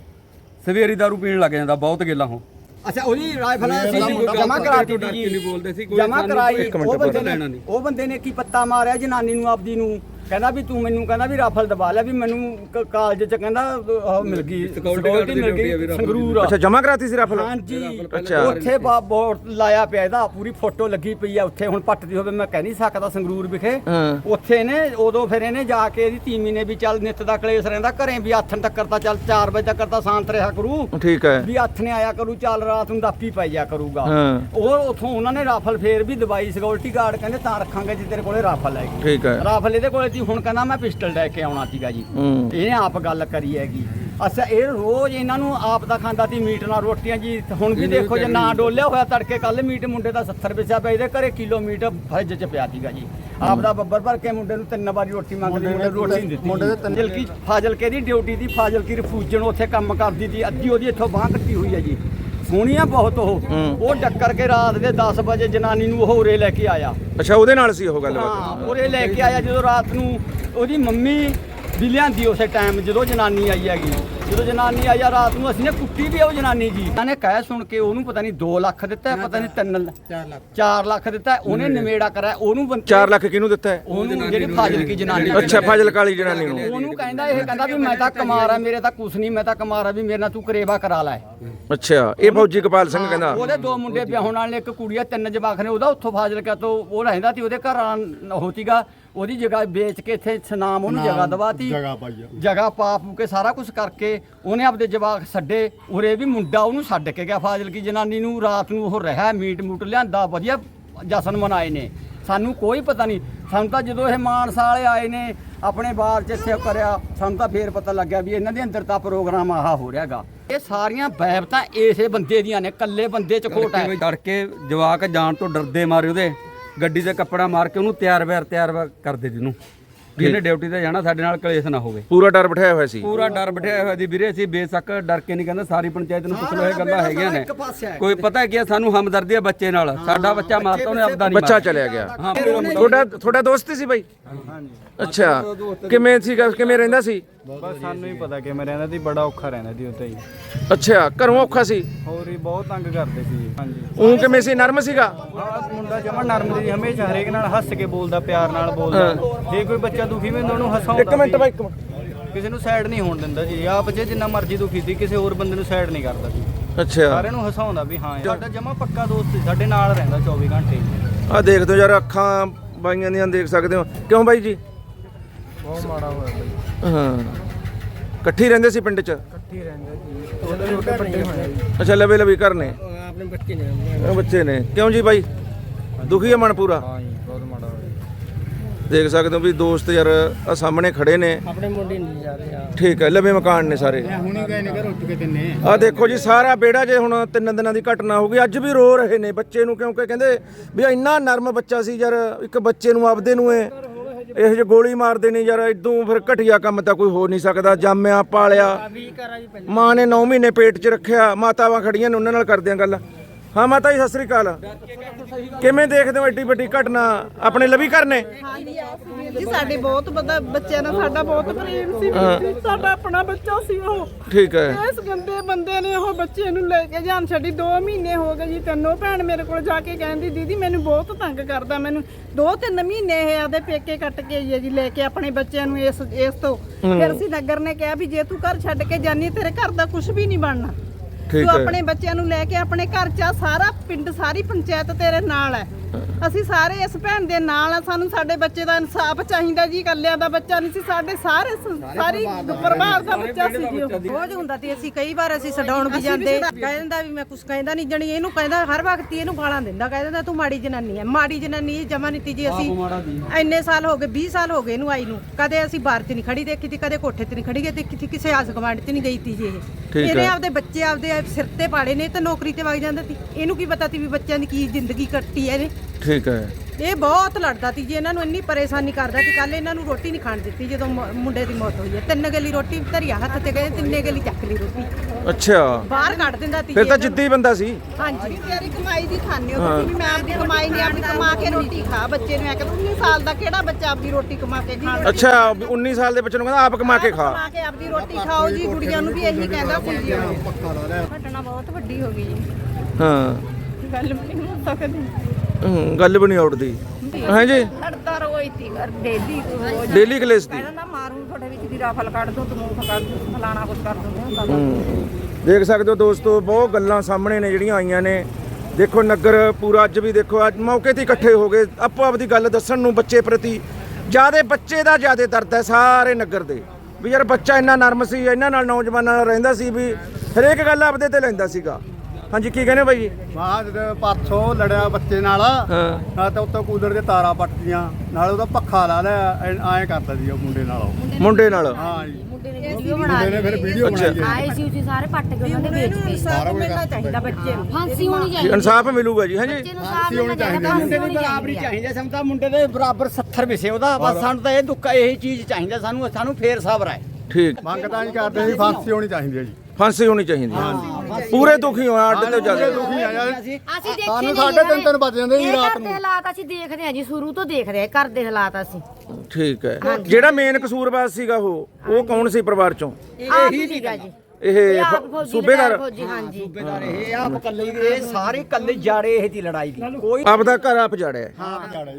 ਸਵੇਰੀ ਦਾਰੂ ਪੀਣ ਲੱਗ ਜਾਂਦਾ ਬਹੁਤ ਗੱਲਾਂ ਹੋ ਅੱਛਾ ਉਹਦੀ ਰਾਈਫਲ ਅਸੀਂ ਜਮਾ ਕਰਾ ਦਿੱਤੀ ਕੇ ਜੀ। ਨਹੀਂ ਬੋਲਦੇ ਸੀ, ਕੋਈ ਜਮਾ ਕਰਾਈ। ਉਹ ਬੰਦੇ ਨੇ। ਉਹ ਬੰਦੇ ਨੇ ਕੀ ਪੱਤਾ ਮਾਰਿਆ ਜਨਾਨੀ ਨੂੰ ਆਪਦੀ ਨੂੰ? ਕਹਿੰਦਾ ਵੀ ਤੂੰ ਮੈਨੂੰ ਕਹਿੰਦਾ ਵੀ ਰਾਫਲ ਦਬਾ ਲਿਆ ਵੀ ਮੈਨੂੰ ਕਾਲਜ ਚ ਕਹਿੰਦਾ ਉਹ ਮਿਲ ਗਈ ਦੀ ਮਿਲ ਗਈ। ਸੰਗਰੂਰ ਅੱਛਾ ਜਮਾ ਕਰਾਤੀ ਸੀ ਰਫਲ? ਹਾਂਜੀ ਅੱਛਾ। ਉੱਥੇ ਬਾ ਬੋਰਡ ਲਾਇਆ ਪਿਆ ਇਹਦਾ ਪੂਰੀ ਫੋਟੋ ਲੱਗੀ ਪਈ ਆ ਉੱਥੇ ਹੁਣ ਪੱਟਦੀ ਹੋਵੇ ਮੈਂ ਕਹਿ ਨਹੀਂ ਸਕਦਾ ਸੰਗਰੂਰ ਵਿਖੇ। ਹਾਂ। ਉੱਥੇ ਨੇ ਉਦੋਂ ਫਿਰ ਇਹਨੇ ਜਾ ਕੇ ਇਹਦੀ ਤੀਮੀ ਨੇ ਵੀ ਚੱਲ ਨਿੱਤ ਦਾ ਕਲੇਸ਼ ਰਹਿੰਦਾ ਘਰੇ ਵੀ ਆਥਣ ਤੱਕ ਤਾਂ ਚੱਲ 4 ਵਜੇ ਤੱਕ ਤਾਂ ਸ਼ਾਂਤ ਰਿਹਾ ਕਰੂ। ਠੀਕ ਹੈ। ਵੀ ਹੱਥ ਨੇ ਆਇਆ ਕਰੂ ਚੱਲ ਰਾਤ ਨੂੰ ਦਾਪੀ ਪੈ ਜਾ ਕਰੂਗਾ। ਹਾਂ। ਉਹ ਉਥੋਂ ਉਹਨਾਂ ਨੇ ਰਾਫਲ ਫੇਰ ਵੀ ਦਵਾਈ ਸਿਕਿਉਰਿਟੀ ਗਾਰਡ ਕਹਿੰਦੇ ਤਾਂ ਰੱਖਾਂਗੇ ਜੇ ਤੇਰੇ ਕੋਲੇ ਰਾਫਲ ਹੈਗੀ। ਠੀਕ ਹੈ। ਰਾਫਲ ਇਹਦੇ ਕੋਲੇ ਸੀ ਹੁਣ ਕਹਿੰਦਾ ਮੈਂ ਪਿਸਟਲ ਲੈ ਕੇ ਆਉਣਾ ਸੀਗਾ ਜੀ। ਹੂੰ। ਇਹਨੇ ਆਪ ਗੱਲ ਕਰੀ ਹੈਗੀ। ਅੱਛਾ ਇਹ ਰੋਜ਼ ਇਹਨਾਂ ਨੂੰ ਆਪ ਦਾ ਖਾਂਦਾ ਸੀ ਮੀਟ ਨਾਲ ਰੋਟੀਆਂ ਜੀ। ਹੁਣ ਵੀ ਦੇਖੋ ਜੇ ਨਾ ਡੋਲਿਆ ਹੋਇਆ ਤੜਕੇ ਕੱਲ ਮੀਟ ਮੁੰਡੇ ਦਾ 70 ਪਿਆ ਪਿਆ ਇਹਦੇ ਘਰੇ ਕਿਲੋ ਮੀਟ ਫਰਿੱਜ 'ਚ ਪਿਆ ਸੀਗਾ ਜੀ। ਆਪ ਦਾ ਬੱਬਰ ਭਰ ਕੇ ਮੁੰਡੇ ਨੂੰ ਤਿੰਨ ਵਾਰੀ ਰੋਟੀ ਮੰਗਦੀ ਮੁੰਡੇ ਨੂੰ ਰੋਟੀ ਨਹੀਂ ਦਿੱਤੀ। ਮੁੰਡੇ ਦੇ ਤਿੰਨ ਕੀ ਫਾਜ਼ਿਲਕੇ ਦੀ ਡਿਊਟੀ ਦੀ ਫਾਜ਼ਿਲਕੀ ਰਫੂਜਣ ਉੱਥੇ ਕੰਮ ਕਰਦੀ ਸੀ। ਅੱਧੀ ਉਹਦੀ ਇੱਥੋਂ ਬਾਂਹ ਕੱਟੀ ਹੋਈ ਹੈ ਜੀ। ਸੋਹਣੀ ਆ ਬਹੁਤ ਉਹ। ਉਹ ਡੱਕਰ ਕੇ ਰਾਤ ਦੇ 10 ਵਜੇ ਜਨਾਨੀ ਨੂੰ ਉਹ ਉਰੇ ਲੈ ਕੇ ਆਇਆ। ਅੱਛਾ ਉਹਦੇ ਨਾਲ ਸੀ ਉਹ ਗੱਲਬਾਤ ਹਾਂ ਉਰੇ ਲੈ ਕੇ ਆਇਆ ਜਦੋਂ ਰਾਤ ਨੂੰ ਉਹਦੀ ਮੰਮੀ ਵੀ ਲਿਆਂਦੀ ਉਸੇ ਟਾਈਮ ਜਦੋਂ ਜਨਾਨੀ ਆਈ ਹੈਗੀ। ਜਦੋਂ ਜਨਾਨੀ ਆਈ ਆ ਰਾਤ ਨੂੰ ਅਸੀਂ ਨੇ ਕੁੱਟੀ ਵੀ ਉਹ ਜਨਾਨੀ ਜੀ। ਉਹਨਾਂ ਨੇ ਕਹਿ ਸੁਣ ਕੇ ਉਹਨੂੰ ਪਤਾ ਨਹੀਂ 2 ਲੱਖ ਦਿੱਤਾ ਪਤਾ ਨਹੀਂ 3 4 ਲੱਖ। 4 ਲੱਖ ਦਿੱਤਾ ਉਹਨੇ ਨਿਮੇੜਾ ਕਰਾਇਆ ਉਹਨੂੰ ਬੰਦੇ 4 ਲੱਖ ਕਿਹਨੂੰ ਦਿੱਤਾ? ਹੈ ਉਹਨੂੰ ਜਿਹੜੀ ਫਾਜ਼ਿਲ ਕੀ ਜਨਾਨੀ ਅੱਛਾ ਫਾਜ਼ਲ ਕਾਲੀ ਜਨਾਨੀ ਨੂੰ। ਉਹਨੂੰ ਕਹਿੰਦਾ ਇਹ ਕਹਿੰਦਾ ਵੀ ਮੈਂ ਤਾਂ ਕਮਾਰ ਆ ਮੇਰੇ ਤਾਂ ਕੁਛ ਨਹੀਂ ਮੈਂ ਤਾਂ ਕਮਾਰ ਆ ਵੀ ਮੇਰੇ ਨਾਲ ਤੂੰ ਕਰੇਵਾ ਕਰਾ ਲੈ। ਅੱਛਾ ਇਹ ਫੌਜੀ ਕਪਾਲ ਸਿੰਘ ਕਹਿੰਦਾ। ਉਹਦੇ ਦੋ ਮੁੰਡੇ ਵਿਆਹਣ ਵਾਲੇ ਨੇ, ਇੱਕ ਕੁੜੀ ਆ ਤਿੰਨ ਜਵਾਕ ਨੇ ਉਹਦਾ ਉੱਥੋਂ ਫਾਜ਼ਿਲਕਾ ਤੋਂ ਉਹ ਰਹਿੰਦਾ ਸੀ ਉਹਦੇ ਘਰ ਵਾਲਾ ਹੋਤੀਗਾ। ਉਹਦੀ ਜਗ੍ਹਾ ਵੇਚ ਕੇ ਇੱਥੇ ਸਨਾਮ ਉਹਨੂੰ ਜਗ੍ਹਾ ਦਵਾਤੀ। ਜਗ੍ਹਾ ਪਾਈ ਜਗ੍ਹਾ ਪਾ ਪੂ ਕੇ ਸਾਰਾ ਕੁਝ ਕਰਕੇ ਉਹਨੇ ਆਪਦੇ ਜਵਾਕ ਛੱਡੇ। ਉਰੇ ਵੀ ਮੁੰਡਾ ਉਹਨੂੰ ਛੱਡ ਕੇ ਗਿਆ ਫਾਜ਼ਿਲਕੀ ਜਨਾਨੀ ਨੂੰ। ਰਾਤ ਨੂੰ ਉਹ ਰਿਹਾ ਮੀਟ ਮੂਟ ਲਿਆਂਦਾ ਵਧੀਆ ਜਸ਼ਨ ਮਨਾਏ ਨੇ। ਸਾਨੂੰ ਕੋਈ ਪਤਾ ਨਹੀਂ। ਸਾਨੂੰ ਤਾਂ ਜਦੋਂ ਇਹ ਮਾਨਸਾ ਵਾਲੇ ਆਏ ਨੇ ਆਪਣੇ ਬਾਰ ਚ ਇੱਥੇ ਕਰਿਆ ਸਾਨੂੰ ਤਾਂ ਫੇਰ ਪਤਾ ਲੱਗਿਆ ਵੀ ਇਹਨਾਂ ਦੇ ਅੰਦਰ ਤਾਂ ਪ੍ਰੋਗਰਾਮ ਆਹਾ ਹੋ ਰਿਹਾਗਾ ਇਹ ਸਾਰੀਆਂ ਬੈਬਤਾਂ ਇਸੇ ਬੰਦੇ ਦੀਆਂ ਨੇ ਕੱਲੇ ਬੰਦੇ ਚ ਖੋਟ ਹੈ। ਕਿਵੇਂ ਡਰ ਕੇ ਜਵਾਕ ਜਾਣ ਤੋਂ ਡਰਦੇ ਮਾਰੇ ਉਹਦੇ? ਗੱਡੀ ਤੇ ਕੱਪੜਾ ਮਾਰ ਕੇ ਉਹਨੂੰ ਤਿਆਰ ਬਿਆਰ ਤਿਆਰ ਬਿਆਰ ਕਰਦੇ ਜਿਹਨੂੰ ਵੀ ਇਹਨੇ ਡਿਊਟੀ ਤੇ ਜਾਣਾ ਸਾਡੇ ਨਾਲ ਕਲੇਸ਼ ਨਾ ਹੋਵੇ। ਪੂਰਾ ਡਰ ਬਿਠਾਇਆ ਹੋਇਆ ਸੀ। ਪੂਰਾ ਡਰ ਬਿਠਿਆ ਹੋਇਆ ਜੀ ਵੀਰੇ ਅਸੀਂ ਬੇਸ਼ੱਕ ਡਰ ਕੇ ਨਹੀਂ ਕਹਿੰਦਾ ਸਾਰੀ ਪੰਚਾਇਤ ਨੂੰ ਪੁੱਛ ਲਓ ਇਹ ਗੱਲਾਂ ਹੈਗੀਆਂ ਨੇ। ਕੋਈ ਪਤਾ ਕੀ ਆ, ਸਾਨੂੰ ਹਮਦਰਦੀ ਆ ਬੱਚੇ ਨਾਲ। ਸਾਡਾ ਬੱਚਾ ਮਾਰਤਾ ਉਹਨੇ ਆਪਦਾ ਨਹੀਂ ਬੱਚਾ। ਚਲਿਆ ਗਿਆ। ਹਾਂ ਤੁਹਾਡਾ ਤੁਹਾਡਾ ਦੋਸਤ ਸੀ ਬਾਈ? ਅੱਛਾ। ਕਿਵੇਂ ਸੀਗਾ ਕਿਵੇਂ ਰਹਿੰਦਾ ਸੀ? ਬਸ ਸਾਨੂੰ ਹੀ ਪਤਾ ਕਿ ਮੈਂ ਰਹਿੰਦਾ ਸੀ ਬੜਾ ਔਖਾ ਰਹਿੰਦਾ ਸੀ ਉੱਥੇ ਹੀ। ਅੱਛਾ ਘਰੋਂ ਔਖਾ ਸੀ? ਹੋਰ ਹੀ ਬਹੁਤ ਤੰਗ ਕਰਦੇ ਸੀ ਹਾਂਜੀ। ਉਹ ਕਿਵੇਂ ਸੀ ਨਰਮ ਸੀਗਾ? ਆਹ ਮੁੰਡਾ ਜਮਾ ਨਰਮ ਸੀ ਹਮੇਸ਼ਾ ਹਰੇਕ ਨਾਲ ਹੱਸ ਕੇ ਬੋਲਦਾ ਪਿਆਰ ਨਾਲ ਬੋਲਦਾ। ਜੇ ਕੋਈ ਬੱਚਾ ਦੁਖੀ ਵੀ ਹੁੰਦਾ ਉਹਨੂੰ ਹਸਾਉਂਦਾ ਇੱਕ ਮਿੰਟ। ਬਾਈ ਇੱਕ ਮਿੰਟ। ਕਿਸੇ ਨੂੰ ਸਾਈਡ ਨਹੀਂ ਹੋਣ ਦਿੰਦਾ ਸੀ। ਆਪ ਜੇ ਜਿੰਨਾ ਮਰਜ਼ੀ ਦੁਖੀ ਸੀ ਕਿਸੇ ਹੋਰ ਬੰਦੇ ਨੂੰ ਸਾਈਡ ਨਹੀਂ ਕਰਦਾ ਸੀ। ਅੱਛਾ। ਸਾਰਿਆਂ ਨੂੰ ਹਸਾਉਂਦਾ ਵੀ ਹਾਂ ਸਾਡਾ ਜਮਾ ਪੱਕਾ ਦੋਸਤ ਸੀ ਸਾਡੇ ਨਾਲ ਰਹਿੰਦਾ 24 ਘੰਟੇ। ਆ ਦੇਖਦੇ ਹੋ ਯਾਰ ਅੱਖਾਂ ਬਾਈਆਂ ਦੀਆਂ ਦੇਖ ਸਕਦੇ ਹੋ। ਕਿਉਂ ਬਾਈ ਜੀ? ਬਹੁਤ ਮਾੜਾ ਹੋਇਆ ਬਈ। ਹਾਂ। ਇਕੱਠੀ ਰਹਿੰਦੇ ਸੀ ਪਿੰਡ 'ਚ? ਇਕੱਠੀ ਰਹਿੰਦੇ ਸੀ। ਵੱਡੇ ਹੋਏ ਅੱਛਾ ਲਵੇ ਲਵੇ ਘਰ ਨੇ? ਆਪਣੇ ਬੱਚੇ ਨੇ ਉਹ ਬੱਚੇ ਨੇ। ਕਿਉਂ ਜੀ ਬਾਈ? ਦੁਖੀ ਹੈ ਮਨ ਪੂਰਾ? ਹਾਂ ਜੀ ਬਹੁਤ ਮਾੜਾ ਹੋਇਆ ਦੇਖ ਸਕਦੇ ਹੋ ਵੀ ਦੋਸਤ ਯਾਰ ਆ ਸਾਹਮਣੇ ਖੜੇ ਨੇ। ਆਪਣੇ ਮੁੰਡੇ ਨਹੀਂ ਜਾ ਰਹੇ ਆ। ਠੀਕ ਹੈ ਲਵੇ ਮਕਾਨ ਨੇ ਸਾਰੇ। ਹੁਣੀ ਗਏ ਨੇ ਘਰ ਉੱਠ ਕੇ ਤਿੰਨੇ ਆ। ਦੇਖੋ ਜੀ ਸਾਰਾ ਬੇੜਾ ਜੇ ਹੁਣ ਤਿੰਨ ਦਿਨਾਂ ਦੀ ਘਟਨਾ ਹੋ ਗਈ ਅੱਜ ਵੀ ਰੋ ਰਹੇ ਨੇ ਬੱਚੇ ਨੂੰ ਕਿਉਂਕਿ ਕਹਿੰਦੇ ਵੀ ਇੰਨਾ ਨਰਮ ਬੱਚਾ ਸੀ ਯਾਰ ਇੱਕ ਬੱਚੇ ਨੂੰ ਆਪਦੇ ਨੂੰ ਇਹ। ਇਹੋ ਜਿਹੇ ਗੋਲੀ ਮਾਰਦੇ ਨੇ ਯਾਰ ਇਦੋਂ ਫਿਰ ਘਟੀਆ ਕੰਮ ਤਾਂ ਕੋਈ ਹੋ ਨਹੀਂ ਸਕਦਾ। ਜੰਮਿਆ ਪਾਲਿਆ। ਮਾਂ ਨੇ 9 ਮਹੀਨੇ ਪੇਟ 'ਚ ਰੱਖਿਆ ਮਾਤਾਵਾਂ ਖੜੀਆਂ ਨੇ ਉਹਨਾਂ ਨਾਲ ਕਰਦੇ ਆ ਗੱਲ। ਹਾਂ ਮਾਤਾ ਜੀ ਸਤਿ ਸ੍ਰੀ ਅਕਾਲ। ਕਿਵੇਂ ਦੇਖਦੇ ਹੋ ਐਡੀ ਵੱਡੀ ਘਟਨਾ? ਆਪਣੇ ਲਵੀ ਕਰਨੇ ਜੀ ਸਾਡੇ ਬਹੁਤ ਬੰਦਾ ਬੱਚਿਆਂ ਨਾਲ ਸਾਡਾ ਬਹੁਤ ਪ੍ਰੇਮ ਸੀ। ਸਾਡਾ ਆਪਣਾ ਬੱਚਾ ਸੀ ਉਹ। ਠੀਕ ਹੈ। ਇਸ ਗੰਦੇ ਬੰਦੇ ਨੇ ਉਹ ਬੱਚੇ ਨੂੰ ਲੈ ਕੇ ਜਾਨ ਛੱਡੀ। 2 ਮਹੀਨੇ ਹੋ ਗਏ ਜੀ ਤੈਨੂੰ ਭੈਣ ਮੇਰੇ ਕੋਲ ਜਾ ਕੇ ਕਹਿੰਦੀ ਦੀਦੀ ਮੈਨੂੰ ਬਹੁਤ ਤੰਗ ਕਰਦਾ ਮੈਨੂੰ 2-3 ਮਹੀਨੇ ਇਹ ਆਦੇ ਪੇਕੇ ਕੱਟ ਕੇ ਆਈ ਹੈ ਜੀ ਲੈ ਕੇ ਆਪਣੇ ਬੱਚਿਆਂ ਨੂੰ ਇਸ ਇਸ ਤੋਂ। ਫਿਰ ਅਸੀਂ ਨਗਰ ਨੇ ਕਿਹਾ ਵੀ ਜੇ ਤੂੰ ਘਰ ਛੱਡ ਕੇ ਜਾਨੀ ਤੇਰੇ ਘਰ ਦਾ ਕੁਝ ਵੀ ਨਹੀਂ ਬਣਨਾ। ਤੂੰ ਹੈ। ਆਪਣੇ ਬੱਚਿਆਂ ਨੂੰ ਲੈ ਕੇ ਆਪਣੇ ਘਰ ਚ ਆ, ਸਾਰਾ ਪਿੰਡ ਸਾਰੀ ਪੰਚਾਇਤ ਤੇਰੇ ਨਾਲ ਹੈ। ਅਸੀਂ ਸਾਰੇ ਇਸ ਭੈਣ ਦੇ ਨਾਲ ਆ ਸਾਨੂੰ ਸਾਡੇ ਬੱਚੇ ਦਾ ਇਨਸਾਫ ਚਾਹੀਦਾ ਜੀ ਇਕੱਲਿਆਂ ਦਾ ਬੱਚਾ ਨਹੀਂ ਸੀ ਸਾਡੇ ਸਾਰੇ ਸ- ਸਾਰੀ ਪਰਿਵਾਰ ਦਾ ਬੱਚਾ ਸੀ ਜੀ ਉਹ। ਬੋਝ ਹੁੰਦਾ ਤੇ ਅਸੀਂ ਕਈ ਵਾਰ ਅਸੀਂ ਛਡਾਉਣ ਵੀ ਜਾਂਦੇ ਕਹਿ ਦਿੰਦਾ ਵੀ ਮੈਂ ਕੁਝ ਕਹਿੰਦਾ ਨਹੀਂ ਜਣੀ ਇਹਨੂੰ ਕਹਿੰਦਾ ਹਰ ਵਕਤ ਹੀ ਇਹਨੂੰ ਗਾਲਾਂ ਦਿੰਦਾ ਕਹਿ ਦਿੰਦਾ ਤੂੰ ਮਾੜੀ ਜਨਾਨੀ ਹੈ ਮਾੜੀ ਜਨਾਨੀ ਇਹ ਜਮਾ ਨੀਤੀ ਜੀ ਅਸੀਂ ਇੰਨੇ ਸਾਲ ਹੋ ਗਏ 20 ਸਾਲ ਹੋ ਗਏ ਇਹਨੂੰ ਆਈ ਨੂੰ ਕਦੇ ਅਸੀਂ ਬਾਹਰ 'ਚ ਨਹੀਂ ਖੜੀ ਦੇਖੀ ਤੀ ਕਦੇ ਕੋਠੇ 'ਤੇ ਨਹੀਂ ਖੜੀ ਗਈ ਦੇਖੀ ਤੀ ਕਿਸੇ ਆਸ ਗਵਾਂਡ 'ਚ ਨਹੀਂ ਗਈ ਤੀ ਜੀ ਇਹ। ਠੀਕ ਇਹਨੇ। ਆਪਦੇ ਬੱਚੇ ਆਪਦੇ ਸਿਰ ਤੇ ਪਾੜੇ ਨੇ ਤਾਂ ਨੌਕਰੀ ਤੇ ਵਗ ਜਾਂਦਾ ਸੀ। ਇਹਨੂੰ ਕੀ ਪਤਾ ਸੀ ਵੀ ਬੱਚਿਆਂ ਦੀ ਕੀ ਜ਼ਿੰਦਗੀ ਕੱਟੀ ਹੈ ਇਹਨੇ? ਠੀਕ ਹੈ। ਇਹ ਬਹੁਤ ਲੜਦਾ ਸੀ ਜੀ ਇਹਨਾਂ ਨੂੰ ਇੰਨੀ ਪਰੇਸ਼ਾਨੀ ਕਰਦਾ ਸੀ ਕੱਲ ਇਹਨਾਂ ਨੂੰ ਰੋਟੀ ਨਹੀਂ ਖਾਣ ਦਿੱਤੀ ਜਦੋਂ ਮ- ਮੁੰਡੇ ਦੀ ਮੌਤ ਹੋਈ ਹੈ। ਤਿੰਨ ਗਲੀ ਰੋਟੀ ਧਰਿਆ ਹੱਥ ਤੇ ਗਏ ਤਿੰਨੇ ਗਲੀ ਚੱਕ ਲਈ ਰੋਟੀ। ਅੱਛਾ। ਬਾਹਰ ਕੱਢ ਦਿੰਦਾ ਸੀ ਫਿਰ ਤਾਂ। ਜਿੱਦੀ ਬੰਦਾ ਸੀ। ਹਾਂਜੀ। ਤੇਰੀ ਕਮਾਈ ਦੀ ਖਾਣੇ ਹੋ ਤੁਸੀਂ ਵੀ ਮੈਂ ਆਪਣੀ ਕਮਾਈ ਨਹੀਂ ਆਪਣੀ ਕਮਾ ਕੇ ਰੋਟੀ ਖਾ ਬੱਚੇ ਨੂੰ ਮੈਂ ਕਹਿੰਦਾ 19 ਸਾਲ ਦਾ ਕਿਹੜਾ ਬੱਚਾ ਆਪਣੀ ਰੋਟੀ ਕਮਾ ਕੇ ਖਾਣ ਅੱਛਾ ਵੀ 19 ਸਾਲ ਦੇ ਬੱਚੇ ਨੂੰ ਕਹਿੰਦਾ ਆਪ ਕਮਾ ਕੇ ਖਾ। ਕਮਾ ਕੇ ਆਪਣੀ ਰੋਟੀ ਖਾਓ ਜੀ ਕੁੜੀਆਂ ਨੂੰ ਵੀ ਇਹੀ ਕਹਿੰਦਾ ਸੀ ਜੀ ਉਹ। ਘਟਨਾ ਬਹੁਤ ਵੱਡੀ ਹੋ ਗਈ ਜੀ। ਹਾਂ। ਗੱਲ ਨਹੀਂ ਹੋ ਸਕਦੀ। ਹੂੰ, ਗੱਲ ਵੀ ਨਹੀਂ ਉੱਡਦੀ। ਹਾਂ ਜੀ? ਲੜਦਾ ਰੋਈ ਤੀ ਕਰ ਡੇਲੀ ਰੋਜ਼ ਡੇਲੀ ਕਲੇਸ ਦੀ। ਕਹਿੰਦਾ ਮਾਰੂ ਤੁਹਾਡੇ ਵਿੱਚ ਦੀ ਰਾਫਲ ਕੱਢ ਦੋ ਤੂੰ ਕੱਢ ਦੋ ਫਲਾਣਾ ਕੁਝ ਕਰ ਦੋ। ਦੇਖ ਸਕਦੇ ਹੋ ਦੋਸਤੋ ਬਹੁਤ ਗੱਲਾਂ ਸਾਹਮਣੇ ਨੇ ਜਿਹੜੀਆਂ ਆਈਆਂ ਨੇ। ਦੇਖੋ ਨਗਰ ਪੂਰਾ ਅੱਜ ਵੀ ਦੇਖੋ ਅੱਜ ਮੌਕੇ ਤੇ ਇਕੱਠੇ ਹੋ ਗਏ। ਆਪੋ ਆਪਦੀ ਗੱਲ ਦੱਸਣ ਨੂੰ ਬੱਚੇ ਪ੍ਰਤੀ ਜਿਆਦੇ ਬੱਚੇ ਦਾ ਜਿਆਦੇ ਦਰਦ ਹੈ ਸਾਰੇ ਨਗਰ ਦੇ। ਵੀ ਯਾਰ ਬੱਚਾ ਇੰਨਾ ਨਰਮ ਸੀ ਇਹਨਾਂ ਨਾਲ ਨੌਜਵਾਨਾਂ ਨਾਲ ਰਹਿੰਦਾ ਸੀ ਵੀ ਹਰੇਕ ਗੱਲ ਆਪਦੇ ਤੇ ਲੈਂਦਾ ਸੀਗਾ। ਹਾਂਜੀ ਕੀ ਕਹਿੰਦੇ ਬਾਈ ਜੀ? ਬਾਅਦ ਪਰਸੋਂ ਲੜਿਆ ਬੱਚੇ ਨਾਲ ਹਾਂ। ਨਾਲ ਤਾਂ ਉੱਤੋਂ ਕੂਲਰ ਦੇ ਤਾਰਾਂ ਪੱਟਦੀਆਂ ਨਾਲ ਉਹਦਾ ਪੱਖਾ ਲਾ ਲਿਆ ਐਂ ਕਰਦਾ ਸੀ ਉਹ ਮੁੰਡੇ ਨਾਲ ਉਹ। ਮੁੰਡੇ ਨਾਲ। ਹਾਂ ਜੀ। ਵੀਡੀਓ ਮੁੰਡੇ ਨੇ ਫਿਰ ਵੀਡੀਓ ਬਣਾਈ ਹੈ। ਆਏ ਸੀ ਉਸੇ ਸਾਰੇ ਪੱਟ ਕੇ ਉਹਨਾਂ ਦੇ ਵੇਚ ਕੇ। ਸਾਰਾ ਮਿਲਣਾ ਚਾਹੀਦਾ ਬੱਚੇ ਨੂੰ। ਫਾਂਸੀ ਹੋਣੀ ਜੀ, ਇਨਸਾਫ ਮਿਲੂਗਾ ਜੀ ਹਾਂਜੀ। ਚਾਹੀਦੀ ਹੋਣੀ ਚਾਹੀਦੀ। ਮੁੰਡੇ ਦੀ ਬਰਾਬਰੀ ਚਾਹੀਦੀ। ਸਾਨੂੰ ਤਾਂ ਮੁੰਡੇ ਦੇ ਬਰਾਬਰ 70 ਵਿਸੇ ਉਹਦਾ। ਬਸ ਸਾਨੂੰ ਤਾਂ ਇਹ ਦੁੱਖ ਇਹੀ ਚੀਜ਼ ਚਾਹੀਦਾ ਸਾਨੂੰ ਸਾਨੂੰ ਫੇਰ ਸਬਰ ਹੈ। ਠੀਕ। ਮੰਗ ਤਾਂ ਨਹੀਂ ਕਰਦੇ ਸੀ ਫਾਂਸੀ ਹੋਣੀ ਚਾਹੀਦੀ ਹੈ ਜੀ। ਫਾਂਸੀ ਹੋਣੀ ਚਾਹੀਦੀ ਹੈ। ਪੂਰੇ ਦੁਖੀ ਹੋ ਅੱਡ ਤੋਂ ਜ਼ਿਆਦਾ। ਦੁਖੀ ਆ ਯਾਰ ਅਸੀਂ ਦੇਖੇ ਸਾਨੂੰ ਸਾਡੇ ਤਿੰਨ ਤਿੰਨ ਵੱਜ ਜਾਂਦੇ ਜੀ ਰਾਤ ਘਰ ਦੇ ਹਾਲਾਤ ਅਸੀਂ ਦੇਖਦੇ ਹਾਂ ਜੀ ਸ਼ੁਰੂ ਤੋਂ ਦੇਖਦੇ ਹਾਂ ਘਰ ਦੇ ਹਾਲਾਤ ਅਸੀਂ। ਠੀਕ ਹੈ। ਜਿਹੜਾ ਮੇਨ ਕਸੂਰਬਾਜ਼ ਸੀਗਾ ਉਹ ਉਹ ਕੌਣ ਸੀ ਪਰਿਵਾਰ ਚੋਂ? ਆਪ ਹੀ ਸੀਗਾ ਜੀ। ਇਹ ਇਹ ਸੂਬੇਦਾਰ। ਹਾਂਜੀ। ਸੂਬੇਦਾਰ ਇਹ ਆਪ ਕੱਲੇ ਇਹ ਸਾਰੇ ਕੱਲੇ ਜਾੜੇ ਇਹ ਦੀ ਲੜਾਈ ਦੀ। ਕੋਈ ਆਪਦਾ ਘਰ ਆਪ ਜੜਿਆ।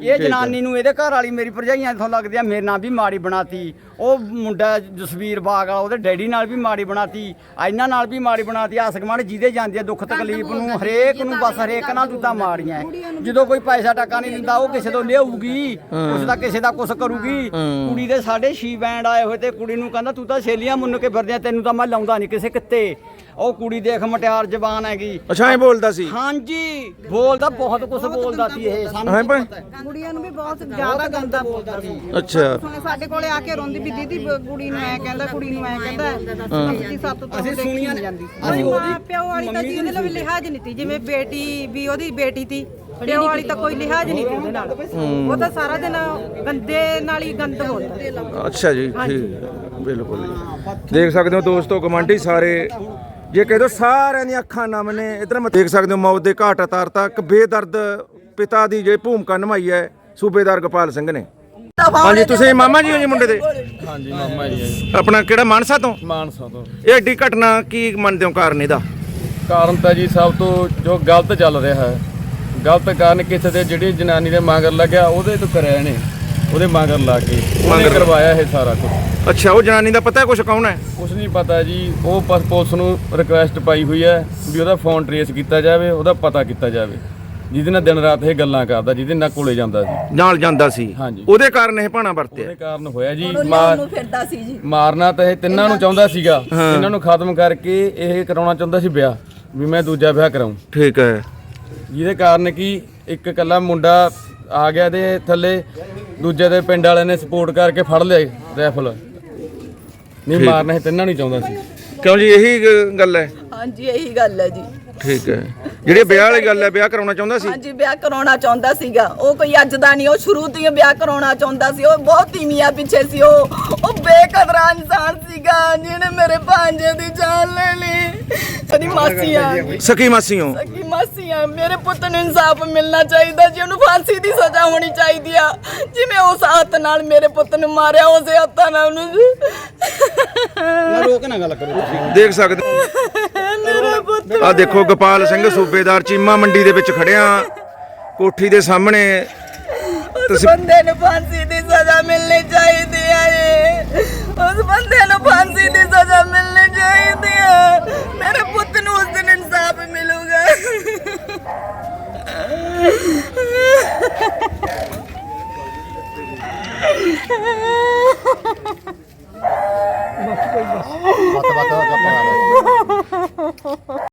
ਇਹ ਜਨਾਨੀ ਨੂੰ ਇਹਦੇ ਘਰ ਵਾਲੀ ਮੇਰੀ ਭਰਜਾਈਆਂ ਇਥੋਂ ਲੱਗਦੀ ਆ ਮੇਰੇ ਨਾਲ ਵੀ ਮਾੜੀ ਬਣਾਤੀ। ਉਹ ਮੁੰਡਾ ਜਸਵੀਰ ਬਾਗ ਵਾਲਾ ਉਹਦੇ ਡੈਡੀ ਨਾਲ ਵੀ ਮਾੜੀ ਬਣਾਤੀ ਇਹਨਾਂ ਨਾਲ ਵੀ ਮਾੜੀ ਬਣਾਤੀ ਆਸਗਮਣ ਜਿਹਦੇ ਜਾਂਦੀ ਆ ਦੁੱਖ ਤਕਲੀਫ ਨੂੰ ਹਰੇਕ ਨੂੰ ਬਸ ਹਰੇਕ ਨਾਲ ਦੁੱਤਾ ਮਾੜੀਆਂ ਹੈ। ਜਦੋਂ ਕੋਈ ਪੈਸਾ ਟੱਕਾ ਨਹੀਂ ਦਿੰਦਾ ਉਹ ਕਿਸੇ ਤੋਂ ਲਿਆਊਗੀ ਉਸ ਦਾ ਕਿਸੇ ਦਾ ਕੁਛ ਕਰੂਗੀ। ਕੁੜੀ ਦੇ ਸਾਡੇ ਛੀ ਬੈਂਡ ਆਏ ਹੋਏ ਤੇ ਕੁੜੀ ਨੂੰ ਕਹਿੰਦਾ ਤੂੰ ਤਾਂ ਛੇਲੀਆਂ ਮੁੰਨ ਕੇ ਫਿਰਦਿਆ ਤੈਨੂੰ ਤਾਂ ਮੈਂ ਲਾਉਂਦਾ ਨਹੀਂ ਕਿਸੇ ਕਿੱਤੇ। ਉਹ ਕੁੜੀ ਦੇਖ ਮਟਿਆਰ ਜ਼ਬਾਨ ਹੈਗੀ। ਅੱਛਾ ਐ ਬੋਲਦਾ ਸੀ? ਹਾਂਜੀ ਬੋਲਦਾ ਬਹੁਤ ਕੁਝ ਬੋਲਦਾ ਸੀ ਇਹ ਸਾਨੂੰ। ਕੁੜੀਆਂ ਨੂੰ ਵੀ ਬਹੁਤ ਜ਼ਿਆਦਾ ਗੰਦਾ ਬੋਲਦਾ ਸੀ। ਅੱਛਾ। ਸਾਡੇ ਕੋਲੇ ਆ ਕੇ ਰੋਂਦੀ ਵੀ ਦੀਦੀ ਬ- ਕੁੜੀ ਨੂੰ ਐ ਕਹਿੰਦਾ ਕੁੜੀ ਨੂੰ ਐ ਕਹਿੰਦਾ ਅਸੀਂ ਸੱਤ ਤੋਂ ਅਸੀਂ ਸੁਣੀਆਂ ਜਾਂਦੀ ਅਸੀਂ ਉਹਦੀ ਪਿਓ ਵਾਲੀ ਤਾਂ ਜੀ ਉਹਦੇ ਨਾਲ ਵੀ ਲਿਹਾਜ਼ ਨਹੀਂ ਤੀ ਜਿਵੇਂ ਬੇਟੀ ਵੀ ਉਹਦੀ ਬੇਟੀ ਤੀ ਪਿਓ ਵਾਲੀ ਤਾਂ ਕੋਈ ਲਿਹਾਜ਼ ਨਹੀਂ ਤੀ ਉਹਦੇ ਨਾਲ। ਉਹ ਤਾਂ ਸਾਰਾ ਦਿਨ ਗੰਦੇ ਨਾਲ ਹੀ ਗੰਦ ਬੋਲਦਾ। ਅੱਛਾ ਜੀ ਠੀਕ ਹੈ, ਬਿਲਕੁਲ ਜੀ। ਦੇਖ ਸਕਦੇ ਹੋ ਦੋਸਤੋ ਕਮਾਂਡੀ ਸਾਰੇ। ਜੇ ਕਹਿ ਦੋ ਸਾਰਿਆਂ ਦੀਆਂ ਅੱਖਾਂ ਨਮ ਨੇ। ਇਧਰ ਮੈਂ ਦੇਖ ਸਕਦੇ ਹੋ ਮੌਤ ਦੇ ਘਾਟ ਉਤਾਰਤਾ। ਇੱਕ ਬੇਦਰਦ ਪਿਤਾ ਦੀ ਜੇ ਭੂਮਿਕਾ ਨਿਭਾਈ ਹੈ ਸੂਬੇਦਾਰ ਗੋਪਾਲ ਸਿੰਘ ਨੇ। ਹਾਂਜੀ ਤੁਸੀਂ ਮਾਮਾ ਜੀ ਹੋ ਜੀ ਮੁੰਡੇ ਦੇ? ਹਾਂਜੀ ਮਾਮਾ ਜੀ ਹੈ। ਆਪਣਾ ਕਿਹੜਾ ਮਾਨਸਾ ਤੋਂ? ਮਾਨਸਾ ਤੋਂ। ਇਹ ਐਡੀ ਘਟਨਾ ਕੀ ਮੰਨਦੇ ਹੋ ਕਾਰਨ ਇਹਦਾ? ਕਾਰਨ ਤਾਂ ਜੀ ਸਭ ਤੋਂ ਜੋ ਗਲਤ ਚੱਲ ਰਿਹਾ ਹੈ। ਗਲਤ ਕਾਰਨ ਕਿਸੇ ਦੇ ਜਿਹੜੀ ਜਨਾਨੀ ਦੇ ਮਗਰ ਲੱਗਿਆ ਉਹਦੇ ਤੋਂ ਕਰਿਆ ਨੇ ਉਹਦੇ ਮਗਰ ਲਾ ਕੇ। ਉਹਨੇ ਮਗਰ। ਕਰਵਾਇਆ ਇਹ ਸਾਰਾ ਕੁਝ ਅੱਛਾ ਉਹ ਜਨਾਨੀ ਦਾ ਪਤਾ ਕੁਛ ਕੌਣ ਹੈ? ਕੁਝ ਨਹੀਂ ਪਤਾ ਜੀ। ਉਹ ਬਸ ਪੁਲਿਸ ਨੂੰ ਰਿਕੁਐਸਟ ਪਾਈ ਹੋਈ ਹੈ ਵੀ ਉਹਦਾ ਫੋਨ ਟਰੇਸ ਕੀਤਾ ਜਾਵੇ ਉਹਦਾ ਪਤਾ ਕੀਤਾ ਜਾਵੇ। ਜਿਹਦੇ ਨਾਲ ਦਿਨ ਰਾਤ ਇਹ ਗੱਲਾਂ ਕਰਦਾ ਜਿਹਦੇ ਨਾਲ ਕੋਲੇ ਜਾਂਦਾ ਸੀ। ਨਾਲ ਜਾਂਦਾ ਸੀ। ਹਾਂਜੀ। ਉਹਦੇ ਕਾਰਨ ਇਹ ਭਾਣਾ ਵਰਤਿਆ। ਉਹਦੇ ਕਾਰਨ ਹੋਇਆ ਜੀ ਮਾਰ ਫਿਰਦਾ ਸੀ ਜੀ। ਮਾਰਨਾ ਤਾਂ ਇਹ ਤਿੰਨਾਂ ਨੂੰ ਚਾਹੁੰਦਾ ਸੀਗਾ। ਇਹਨਾਂ ਨੂੰ ਖਤਮ ਕਰਕੇ ਇਹ ਕਰਾਉਣਾ ਚਾਹੁੰਦਾ ਸੀ ਵਿਆਹ ਵੀ ਮੈਂ ਦੂਜਾ ਵਿਆਹ ਕਰਾਉਂ। ਠੀਕ ਹੈ। ਜਿਹਦੇ ਕਾਰਨ ਕਿ ਇੱਕ ਇਕੱਲਾ ਮੁੰਡਾ ਆ ਗਿਆ ਦੇ ਥੱਲੇ ਦੂਜੇ ਦੇ ਪਿੰਡ ਵਾਲਿਆਂ ਨੇ ਸਪੋਰਟ ਕਰਕੇ ਫੜ ਲਿਆ ਰਾਈਫਲ ਨਹੀਂ ਮਾਰਨਾ ਸੀ ਤਿੰਨਾਂ ਨਹੀਂ ਚਾਹੁੰਦਾ ਸੀ। ਕਿਉਂ ਜੀ ਇਹੀ ਗ- ਗੱਲ ਹੈ। ਹਾਂਜੀ ਇਹੀ ਗੱਲ ਹੈ ਜੀ। ਠੀਕ ਹੈ। ਜਿਹੜੀ ਵਿਆਹ ਵਾਲੀ ਗੱਲ ਹੈ ਵਿਆਹ ਕਰਾਉਣਾ ਚਾਹੁੰਦਾ ਸੀ? ਹਾਂਜੀ ਵਿਆਹ ਕਰਾਉਣਾ ਚਾਹੁੰਦਾ ਸੀਗਾ। ਉਹ ਕੋਈ ਅੱਜ ਦਾ ਨਹੀਂ ਉਹ ਸ਼ੁਰੂ ਤੋਂ ਹੀ ਵਿਆਹ ਕਰਾਉਣਾ ਚਾਹੁੰਦਾ ਸੀ। ਉਹ ਬਹੁਤ ਤੀਵੀਆਂ ਪਿੱਛੇ ਸੀ। ਉਹ ਉਹ ਬੇਕਦਰਾ ਇਨਸਾਨ ਸੀਗਾ ਜਿਹਨੇ ਮੇਰੇ ਭਾਂਜੇ ਦੀ ਜਾਨ ਲੈ ਲਈ। ਸਦੀ ਮਾਸੀਆਂ ਸਕੀ ਮਾਸੀਓ ਸਕੀ ਮਾਸੀਆਂ ਮੇਰੇ ਪੁੱਤ ਨੂੰ ਇਨਸਾਫ ਮਿਲਣਾ ਚਾਹੀਦਾ ਜੀ ਉਹਨੂੰ ਫਾਂਸੀ ਦੀ ਸਜ਼ਾ ਹੋਣੀ ਚਾਹੀਦੀ ਆ। ਜਿਵੇਂ ਉਸ ਹੱਥ ਨਾਲ ਮੇਰੇ ਪੁੱਤ ਨੂੰ ਮਾਰਿਆ ਉਸੇ ਹੱਥਾਂ ਨਾਲ ਉਹਨੂੰ ਦੇਖ ਸਕਦੇ ਮੇਰਾ ਪੁੱਤ ਆ ਦੇਖੋ ਗੋਪਾਲ ਸਿੰਘ ਸੂਬੇਦਾਰ ਚੀਮਾ ਮੰਡੀ ਦੇ ਵਿੱਚ ਖੜਿਆ। ਕੋਠੀ ਦੇ ਸਾਹਮਣੇ। ਉਸ ਬੰਦੇ ਨੂੰ ਫਾਂਸੀ ਦੀ ਸਜ਼ਾ ਮਿਲਣੀ ਚਾਹੀਦੀ ਹੈ ਉਸ ਬੰਦੇ ਨੂੰ ਫਾਂਸੀ ਦੀ ਸਜ਼ਾ ਮਿਲਣੀ ਚਾਹੀਦੀ ਹੈ ਮੇਰੇ ਪੁੱਤ ਨੂੰ ਉਸ ਦਿਨ ਇਨਸਾਫ ਮਿਲੂਗਾ। ਬਸ ਬਸ ਬਸ ਬਸ